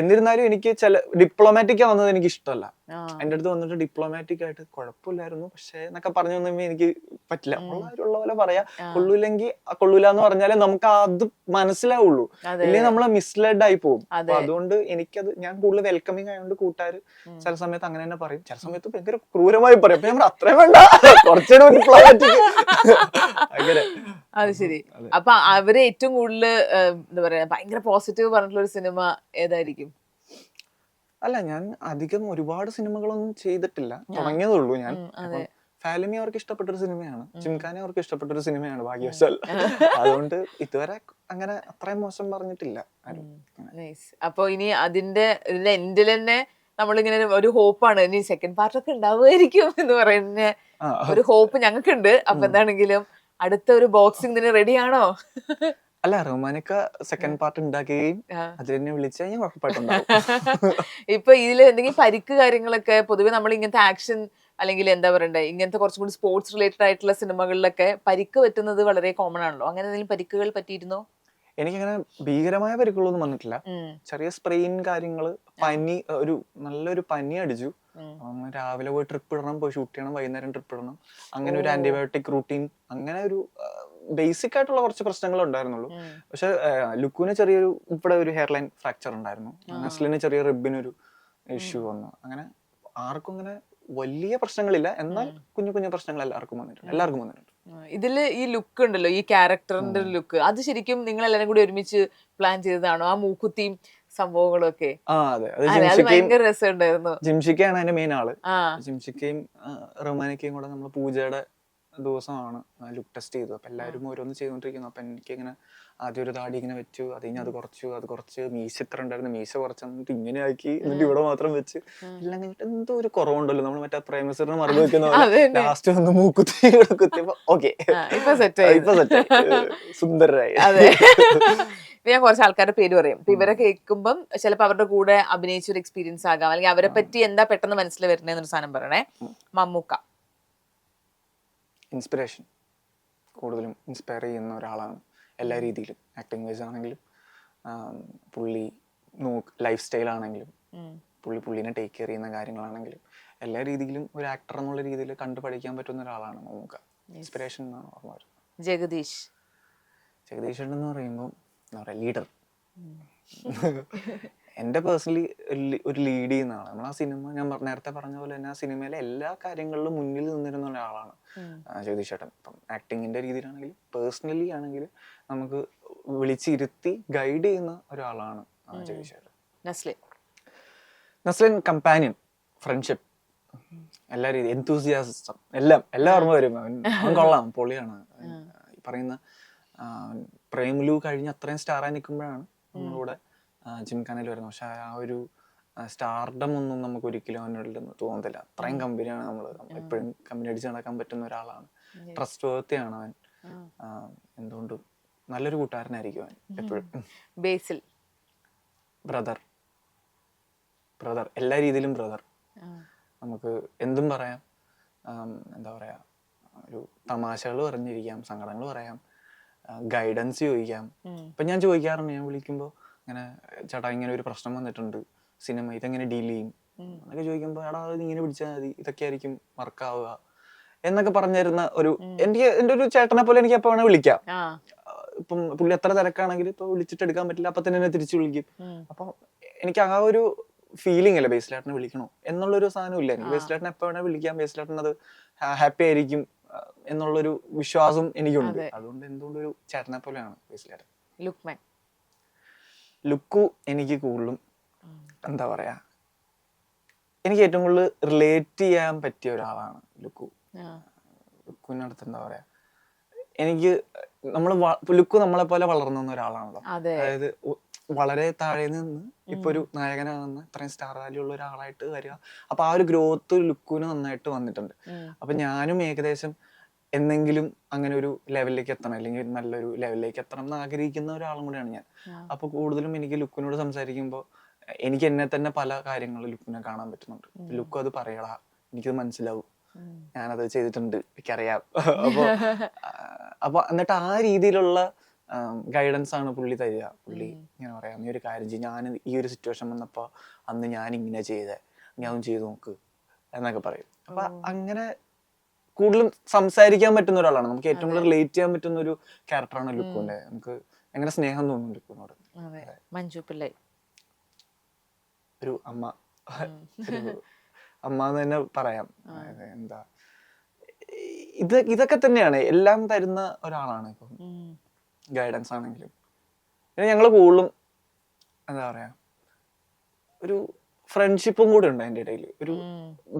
എന്നിരുന്നാലും എനിക്ക് ചില ഡിപ്ലോമാറ്റിക് ആവുന്നത് എനിക്ക് ഇഷ്ടമല്ല. എന്റെ അടുത്ത് വന്നിട്ട് ഡിപ്ലോമാറ്റിക് ആയിട്ട് കുഴപ്പമില്ലായിരുന്നു. പക്ഷെ എന്നൊക്കെ പറഞ്ഞു തന്നെ എനിക്ക് പറ്റില്ല. ഉള്ള പോലെ പറയാ. കൊള്ളൂലെങ്കിൽ കൊള്ളൂല എന്ന് പറഞ്ഞാലേ നമുക്ക് അത് മനസ്സിലാവുള്ളൂ. ഇല്ലെങ്കിൽ നമ്മളെ മിസ്ലെഡ് ആയി പോകും. അപ്പൊ. അതുകൊണ്ട് എനിക്കത് ഞാൻ കൂടുതൽ വെൽക്കമിങ് ആയതുകൊണ്ട് കൂട്ടുകാർ ചില സമയത്ത് അങ്ങനെ തന്നെ പറയും. ചില സമയത്ത് ഭയങ്കര ക്രൂരമായി പറയും. അപ്പൊ പറയും, അത്രയും വേണ്ട. കുറച്ചുകൂടെ ഡിപ്ലോമാറ്റിക് അങ്ങനെ. അത് ശരി. അപ്പൊ അവർ ഏറ്റവും കൂടുതൽ എന്താ പറയാ ഭയങ്കര പോസിറ്റീവ് പറഞ്ഞിട്ടുള്ള ഒരു സിനിമ ഏതായിരിക്കും? അല്ല ഞാൻ അധികം ഒരുപാട് സിനിമകളൊന്നും ചെയ്തിട്ടില്ല. തുടങ്ങിയതേ ഉള്ളൂ ഞാൻ. ഫാലിമി അവർക്ക് ഇഷ്ടപ്പെട്ട ഒരു സിനിമയാണ് ചിംഖാനെ അവർക്ക് ഇഷ്ടപ്പെട്ട ഒരു സിനിമയാണ് ഭാഗ്യവശാൽ. അതുകൊണ്ട് ഇതുവരെ അങ്ങനെ അത്രയും മോശം പറഞ്ഞിട്ടില്ല അപ്പൊ ഇനി അതിന്റെ ഇതിന്റെ എൻഡിൽ തന്നെ നമ്മളിങ്ങനെ ഒരു ഹോപ്പാണ് ഇനി സെക്കൻഡ് പാർട്ടൊക്കെ ഉണ്ടാവുമായിരിക്കും എന്ന് പറയുന്ന ഒരു ഹോപ്പ് ഞങ്ങൾക്കുണ്ട്. അപ്പൊ എന്താണെങ്കിലും അടുത്ത ഒരു ബോക്സിംഗ് റെഡിയാണോ അല്ല റൊമാനിക്ക സെക്കൻഡ് പാർട്ട് ഉണ്ടാക്കുകയും. അതിൽ തന്നെ വിളിച്ചു കഴിഞ്ഞാൽ ഉറപ്പായിട്ടുണ്ടാവും. ഇപ്പൊ ഇതിൽ എന്തെങ്കിലും പരിക്ക് കാര്യങ്ങളൊക്കെ പൊതുവെ നമ്മൾ ഇങ്ങനത്തെ ആക്ഷൻ അല്ലെങ്കിൽ എന്താ പറയണ്ടേ ഇങ്ങനത്തെ കുറച്ചും കൂടി സ്പോർട്സ് റിലേറ്റഡ് ആയിട്ടുള്ള സിനിമകളിലൊക്കെ പരിക്ക് പറ്റുന്നത് വളരെ കോമൺ ആണല്ലോ. അങ്ങനെ എന്തെങ്കിലും പരിക്കുകൾ പറ്റിയിരുന്നോ? എനിക്കങ്ങനെ ഭീകരമായ പരിക്കുകളൊന്നും വന്നിട്ടില്ല. ചെറിയ സ്പ്രെയിൻ കാര്യങ്ങൾ പനി ഒരു നല്ലൊരു പനി അടിച്ചു. രാവിലെ പോയി ട്രിപ്പ് ഇടണം പോയി ഷൂട്ട് ചെയ്യണം വൈകുന്നേരം ട്രിപ്പ് ഇടണം. അങ്ങനെ ഒരു. ആന്റിബയോട്ടിക് റൂട്ടീൻ അങ്ങനെ ഒരു ബേസിക് ആയിട്ടുള്ള കുറച്ച് പ്രശ്നങ്ങൾ ഉണ്ടായിരുന്നുള്ളൂ. പക്ഷെ ലുക്കുവിന് ചെറിയൊരു ഇവിടെ ഒരു ഹെയർലൈൻ ഫ്രാക്ചർ ഉണ്ടായിരുന്നു. നസ്ലിന് ചെറിയ റിബിനൊരു ഇഷ്യൂ വന്നു. അങ്ങനെ ആർക്കും അങ്ങനെ വലിയ പ്രശ്നങ്ങളില്ല. എന്നാൽ കുഞ്ഞു കുഞ്ഞു പ്രശ്നങ്ങൾ എല്ലാവർക്കും വന്നിട്ടുണ്ട്. എല്ലാവർക്കും വന്നിട്ടുണ്ട്. ആ, ഇതിൽ ഈ ലുക്ക് ഉണ്ടല്ലോ ഈ ക്യാരക്ടറിന്റെ ലുക്ക് അത് ശരിക്കും നിങ്ങൾ എല്ലാരും കൂടി ഒരുമിച്ച് പ്ലാൻ ചെയ്തതാണോ? ആ മൂക്കുത്തിയും സംഭവങ്ങളും ഒക്കെ ആ അതെ. അത് അതെ, അത് ഭയങ്കര രസമുണ്ടായിരുന്നു. ജിംഷിക്കയാണ് അതിന്റെ മെയിൻ ആൾ. ആ. ജിംഷിക്കയും റൊമാനിക്കയും കൂടെ നമ്മൾ പൂജയുടെ ദിവസമാണ്. ലുക്ക് ടെസ്റ്റ് ചെയ്തത് അപ്പൊ എല്ലാവരും ഓരോന്ന് ചെയ്തുകൊണ്ടിരിക്കുന്നു. അപ്പൊ എനിക്ക് ഇങ്ങനെ ആദ്യം ഒരു താടി ഇങ്ങനെ വെച്ചു. അത് കഴിഞ്ഞ് അത് കുറച്ചു അത് കുറച്ച് മീശ ഇത്ര ഉണ്ടായിരുന്നു. മീശ കുറച്ച് എന്നിട്ട് ഇങ്ങനെ ആക്കി എന്നിട്ട് ഇവിടെ മാത്രം വെച്ച്. എല്ലാം കഴിഞ്ഞിട്ട് എന്തോ ഒരു കുറവുണ്ടല്ലോ. നമ്മൾ മറ്റേ പ്രേമസറിന് മറന്നു വെക്കുന്ന ലാസ്റ്റ് ഒന്ന് മൂക്കുത്തി കുത്തിയപ്പോ ഓക്കെ സുന്ദരരായി ഞാൻ കുറച്ച് ആൾക്കാരുടെ പേര് പറയും. അപ്പൊ ഇവരെ കേൾക്കുമ്പം ചിലപ്പോൾ അവരുടെ കൂടെ അഭിനയിച്ച ഒരു എക്സ്പീരിയൻസ് ആകാം. അല്ലെങ്കിൽ അവരെ പറ്റി എന്താ പെട്ടെന്ന് മനസ്സിൽ വരണേന്നൊരു സാധനം പറയണേ. മമ്മൂക്ക. ഇൻസ്പിറേഷൻ. കൂടുതലും ഇൻസ്പയർ ചെയ്യുന്ന ഒരാളാണ് എല്ലാ രീതിയിലും. ആക്ടിങ് വൈസ് ആണെങ്കിലും പുള്ളി നോക്ക് ലൈഫ് സ്റ്റൈൽ ആണെങ്കിലും പുള്ളി പുള്ളിനെ ടേക്ക് കെയർ ചെയ്യുന്ന കാര്യങ്ങളാണെങ്കിലും എല്ലാ രീതിയിലും ഒരു ആക്ടർ എന്നുള്ള രീതിയിൽ കണ്ടു പഠിക്കാൻ പറ്റുന്ന ഒരാളാണ് മമ്മൂക്ക ഇൻസ്പിറേഷൻ എന്നാണ് ഓർമ്മ വരുന്നത്. ജഗദീഷ്. ജഗദീഷ് എന്ന് പറയുമ്പോൾ എന്താ പറയുക ലീഡർ എന്റെ പേഴ്സണലി ഒരു ലീഡ് ചെയ്യുന്ന ആളാണ്. നമ്മൾ ആ സിനിമ ഞാൻ നേരത്തെ പറഞ്ഞ പോലെ തന്നെ ആ സിനിമയിലെ എല്ലാ കാര്യങ്ങളിലും മുന്നിൽ നിന്നിരുന്ന ഒരാളാണ്. ജഗദീഷ് ചേട്ടൻ. ഇപ്പം ആക്ടിങ്ങിന്റെ രീതിയിലാണെങ്കിലും പേഴ്സണലി ആണെങ്കിലും നമുക്ക് വിളിച്ചിരുത്തി ഗൈഡ് ചെയ്യുന്ന ഒരാളാണ് ജഗദീഷ് ചേട്ടൻ. നസ്ലിൻ. നസ്ലിൻ കമ്പാനിയൻ ഫ്രണ്ട്ഷിപ്പ് എല്ലാ രീതി എന്തൂസിയാസിസം എല്ലാം എല്ലാം ഓർമ്മ വരും. അവൻ അവൻ കൊള്ളാം പൊളിയാണ്. പറയുന്ന പ്രേമലു പ്രേംലു കഴിഞ്ഞ് അത്രയും സ്റ്റാറായി നിൽക്കുമ്പോഴാണ് നമ്മളിവിടെ ജിംഖാനയിൽ വരുന്നത് പക്ഷെ ആ ഒരു സ്റ്റാർഡം ഒന്നും നമുക്ക് ഒരിക്കലും അവനുള്ളിൽ തോന്നത്തില്ല. അത്രയും കമ്പനിയാണ് നമ്മൾ എപ്പോഴും കമ്പനി അടിച്ച് നടക്കാൻ പറ്റുന്ന ഒരാളാണ്. ട്രസ്റ്റ് വേർത്തിയാണ് അവൻ. എന്തുകൊണ്ടും നല്ലൊരു കൂട്ടുകാരനായിരിക്കും അവൻ എപ്പോഴും. ബേസിൽ ബ്രദർ ബ്രദർ എല്ലാ രീതിയിലും ബ്രദർ നമുക്ക് എന്തും പറയാം. എന്താ പറയാ ഒരു തമാശകൾ പറഞ്ഞിരിക്കാം സങ്കടങ്ങൾ പറയാം ഗൈഡൻസ് ചോദിക്കാം. ഇപ്പൊ ഞാൻ ചോദിക്കാറുണ്ട് ഞാൻ വിളിക്കുമ്പോൾ ഇങ്ങനെ ചേട്ടാ ഇങ്ങനെ ഒരു പ്രശ്നം വന്നിട്ടുണ്ട്. സിനിമ ഇതെങ്ങനെ ഡീൽ ചെയ്യും? എന്നൊക്കെ ചോദിക്കുമ്പോൾ എടാ ഇത് ഇങ്ങനെ പിടിച്ചാൽ മതി. ഇതൊക്കെ ആയിരിക്കും വർക്കാവുക എന്നൊക്കെ പറഞ്ഞു തരുന്ന ഒരു എനിക്ക് എന്റെ ഒരു ചേട്ടനെ പോലെ എനിക്ക് എപ്പോ വേണേൽ വിളിക്കാം. ഇപ്പം പുള്ളി എത്ര തിരക്കാണെങ്കിൽ ഇപ്പൊ വിളിച്ചിട്ട് എടുക്കാൻ പറ്റില്ല അപ്പൊ തന്നെ തിരിച്ചു വിളിക്കും. അപ്പൊ എനിക്ക് ആ ഒരു ഫീലിംഗ് അല്ല ബേസിലാട്ടിനെ വിളിക്കണോ. എന്നുള്ളൊരു സാധനം ഇല്ല. എനിക്ക് ബേസിലാട്ടിനെ എപ്പോ വേണേൽ വിളിക്കാം. ബേസിലാട്ടിന് അത് ഹാപ്പി ആയിരിക്കും എന്നുള്ളൊരു വിശ്വാസം എനിക്കുണ്ട്. അതെ. അതുകൊണ്ട് എന്തുകൊണ്ട് ഒരു ചേട്ടനെ പോലെയാണ് ബേസിലാട്ടൻ. ലുക്മാൻ ലുക്കു എനിക്ക് കൂടുതലും എന്താ പറയാ എനിക്ക് ഏറ്റവും കൂടുതൽ റിലേറ്റ് ചെയ്യാൻ പറ്റിയ ഒരാളാണ് ലുക്കു. ലുക്കുവിനടുത്ത് എന്താ പറയാ എനിക്ക് നമ്മൾ ലുക്കു നമ്മളെ പോലെ വളർന്നു ഒരാളാണല്ലോ. അതെ. അതായത് വളരെ താഴെ നിന്ന് ഇപ്പൊ ഒരു നായകനാണെന്ന് ഇത്രയും സ്റ്റാർ വാല്യൂ ഉള്ള ഒരാളായിട്ട് വരിക. അപ്പൊ ആ ഒരു ഗ്രോത്ത് ലുക്കുവിന് നന്നായിട്ട് വന്നിട്ടുണ്ട്. അപ്പൊ ഞാനും ഏകദേശം എന്തെങ്കിലും അങ്ങനെ ഒരു ലെവലിലേക്ക് എത്തണം അല്ലെങ്കിൽ നല്ലൊരു ലെവലിലേക്ക് എത്തണം എന്ന് ആഗ്രഹിക്കുന്ന ഒരാളും കൂടെയാണ് ഞാൻ. അപ്പോൾ അപ്പൊ കൂടുതലും എനിക്ക് ലുക്കിനോട് സംസാരിക്കുമ്പോൾ എനിക്ക് എന്നെ തന്നെ പല കാര്യങ്ങളും ലുക്കിനെ കാണാൻ പറ്റുന്നുണ്ട്. ലുക്ക് അത് പറയടാ എനിക്കത് മനസ്സിലാവും. ഞാനത് ചെയ്തിട്ടുണ്ട് എനിക്കറിയാം. അപ്പൊ അപ്പോൾ അപ്പൊ എന്നിട്ട് ആ രീതിയിലുള്ള ഗൈഡൻസ് ആണ് പുള്ളി തരിക. പുള്ളി ഇങ്ങനെ പറയാം നീ ഒരു കാര്യം ചെയ്യും ഞാൻ ഈ ഒരു സിറ്റുവേഷൻ വന്നപ്പോ അന്ന് ഞാൻ ഇങ്ങനെ ചെയ്തേ നീ അതും ചെയ്ത് നോക്ക് എന്നൊക്കെ പറയും. അപ്പൊ അങ്ങനെ കൂടുതലും സംസാരിക്കാൻ പറ്റുന്ന ഒരാളാണ്. നമുക്ക് ഏറ്റവും കൂടുതൽ റിലേറ്റ് ചെയ്യാൻ പറ്റുന്ന ഒരു ക്യാരക്ടറാണ് ലുക്കുവിന്റെ നമുക്ക് എങ്ങനെ സ്നേഹം തോന്നും ലുക്കുവിനോട് മഞ്ജു പിള്ളൈ. ഒരു അമ്മ. അമ്മ എന്ന് തന്നെ പറയാം. എന്താ? ഇത് ഇതൊക്കെ തന്നെയാണ്. എല്ലാം തരുന്ന ഒരാളാണ് ഇപ്പം. ഗൈഡൻസ് ആണെങ്കിലും. പിന്നെ ഞങ്ങൾ കൂടുതലും എന്താ പറയാ? ഒരു ഫ്രണ്ട്ഷിപ്പും കൂടെ ഉണ്ട് അതിന്റെ ഇടയിൽ. ഒരു.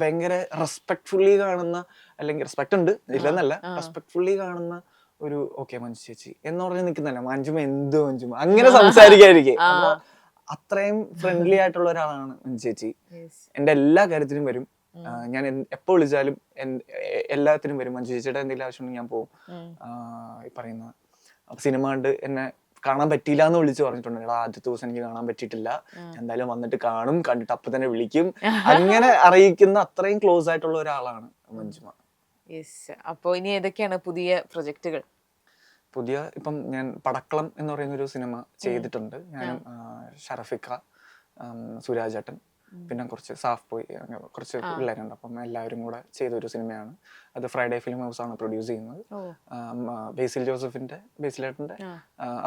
ഭയങ്കര റെസ്പെക്ട്ഫുള്ളി കാണുന്ന അല്ലെങ്കിൽ റെസ്പെക്ട് ഉണ്ട് ഇല്ലെന്നല്ല റെസ്പെക്ട്ഫുള്ളി കാണുന്ന ഒരു ഓക്കെ മഞ്ജു ചേച്ചി എന്ന് പറഞ്ഞ് നിൽക്കുന്നല്ല മഞ്ജുമ എന്തോ മഞ്ജുമ? അങ്ങനെ സംസാരിക്കാതിരിക്കും. അപ്പൊ അത്രയും ഫ്രണ്ട്ലി ആയിട്ടുള്ള ഒരാളാണ് മഞ്ജു ചേച്ചി. എന്റെ എല്ലാ കാര്യത്തിനും വരും. ഞാൻ എപ്പോ വിളിച്ചാലും എല്ലാത്തിനും വരും. മഞ്ജു ചേച്ചിയുടെ എന്തെങ്കിലും ആവശ്യമുണ്ടെങ്കിൽ ഞാൻ പോകും പറയുന്ന സിനിമ കണ്ട് എന്നെ കാണാൻ പറ്റിയില്ല എന്ന് വിളിച്ചു പറഞ്ഞിട്ടുണ്ട്. എടാ ആദ്യത്തെ ദിവസം എനിക്ക് കാണാൻ പറ്റിയിട്ടില്ല. എന്തായാലും വന്നിട്ട് കാണും കണ്ടിട്ട് അപ്പൊ തന്നെ വിളിക്കും. അങ്ങനെ അറിയിക്കുന്ന അത്രയും ക്ലോസ് ആയിട്ടുള്ള ഒരാളാണ് മഞ്ജുമ. അപ്പോ ഇനി ഏതൊക്കെയാണ് പുതിയ പ്രൊജക്ടുകൾ? പുതിയ ഇപ്പം ഞാൻ പടക്കളം എന്ന് പറയുന്ന ഒരു സിനിമ ചെയ്തിട്ടുണ്ട്. ഞാനും ഷറഫിക്ക സുരാജേട്ടൻ. പിന്നെ കുറച്ച് സാഫ് പോയി അങ്ങനെ കുറച്ച് പിള്ളേരുണ്ട്. അപ്പം എല്ലാവരും കൂടെ ചെയ്ത ഒരു സിനിമയാണ്. അത് ഫ്രൈഡേ ഫിലിം ഹൗസ് ആണ് പ്രൊഡ്യൂസ് ചെയ്യുന്നത്. ബേസിൽ ജോസഫിന്റെ ബേസിലേട്ടന്റെ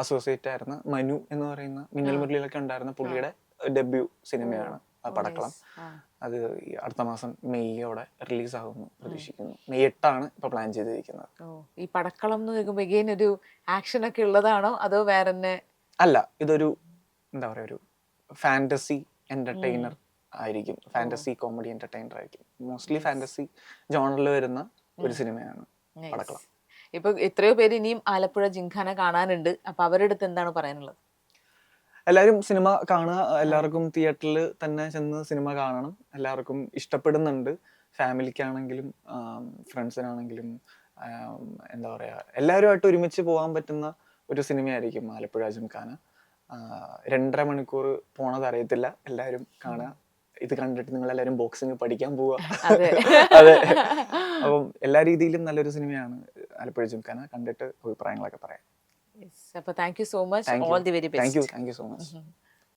അസോസിയേറ്റ് ആയിരുന്ന മനു എന്ന് പറയുന്ന മിന്നൽ മുരളിയിലൊക്കെ ഉണ്ടായിരുന്ന പുള്ളിയുടെ ഡെബ്യൂ സിനിമയാണ് പടക്കളം. അത് അടുത്ത മാസം മെയ്യോടെ റിലീസ് ആകുന്നു പ്രതീക്ഷിക്കുന്നു. മെയ് എട്ടാണ് ഇപ്പൊ പ്ലാൻ ചെയ്തിരിക്കുന്നത്. ഈ പടക്കളം എന്ന് ഒരു ആക്ഷൻ ഒക്കെ ഉള്ളതാണോ? അതോ വേറെ അല്ല ഇതൊരു എന്താ പറയാ ഒരു ഫാന്റസി എന്റർടൈനർ ആയിരിക്കും. ഫാന്റസി കോമഡി എന്റർടൈനർ ആയിരിക്കും. മോസ്റ്റ്ലി ഫാന്റസി ജോണറിൽ വരുന്ന ഒരു സിനിമയാണ്. പടക്കളം. ഇപ്പൊ എത്രയോ പേര് ഇനിയും ആലപ്പുഴ ജിംഖാന കാണാനുണ്ട്. അപ്പൊ അവരുടെ അടുത്ത് എന്താണ് പറയാനുള്ളത്? എല്ലാവരും സിനിമ കാണുക എല്ലാവർക്കും തിയേറ്ററിൽ തന്നെ ചെന്ന് സിനിമ കാണണം. എല്ലാവർക്കും ഇഷ്ടപ്പെടുന്നുണ്ട്. ഫാമിലിക്കാണെങ്കിലും ഫ്രണ്ട്സിനാണെങ്കിലും എന്താ പറയുക എല്ലാവരുമായിട്ട് ഒരുമിച്ച് പോകാൻ പറ്റുന്ന ഒരു സിനിമയായിരിക്കും ആലപ്പുഴ ജിംഖാന. രണ്ടര മണിക്കൂർ പോണത് അറിയത്തില്ല എല്ലാവരും കാണുക. ഇത് കണ്ടിട്ട് നിങ്ങൾ എല്ലാവരും ബോക്സിംഗ് പഠിക്കാൻ പോവുക അതെ. അപ്പം എല്ലാ രീതിയിലും നല്ലൊരു സിനിമയാണ് ആലപ്പുഴ ജിംഖാന. കണ്ടിട്ട് അഭിപ്രായങ്ങളൊക്കെ പറയാം. അപ്പൊ thank you so much all the very you thank you best thank you so much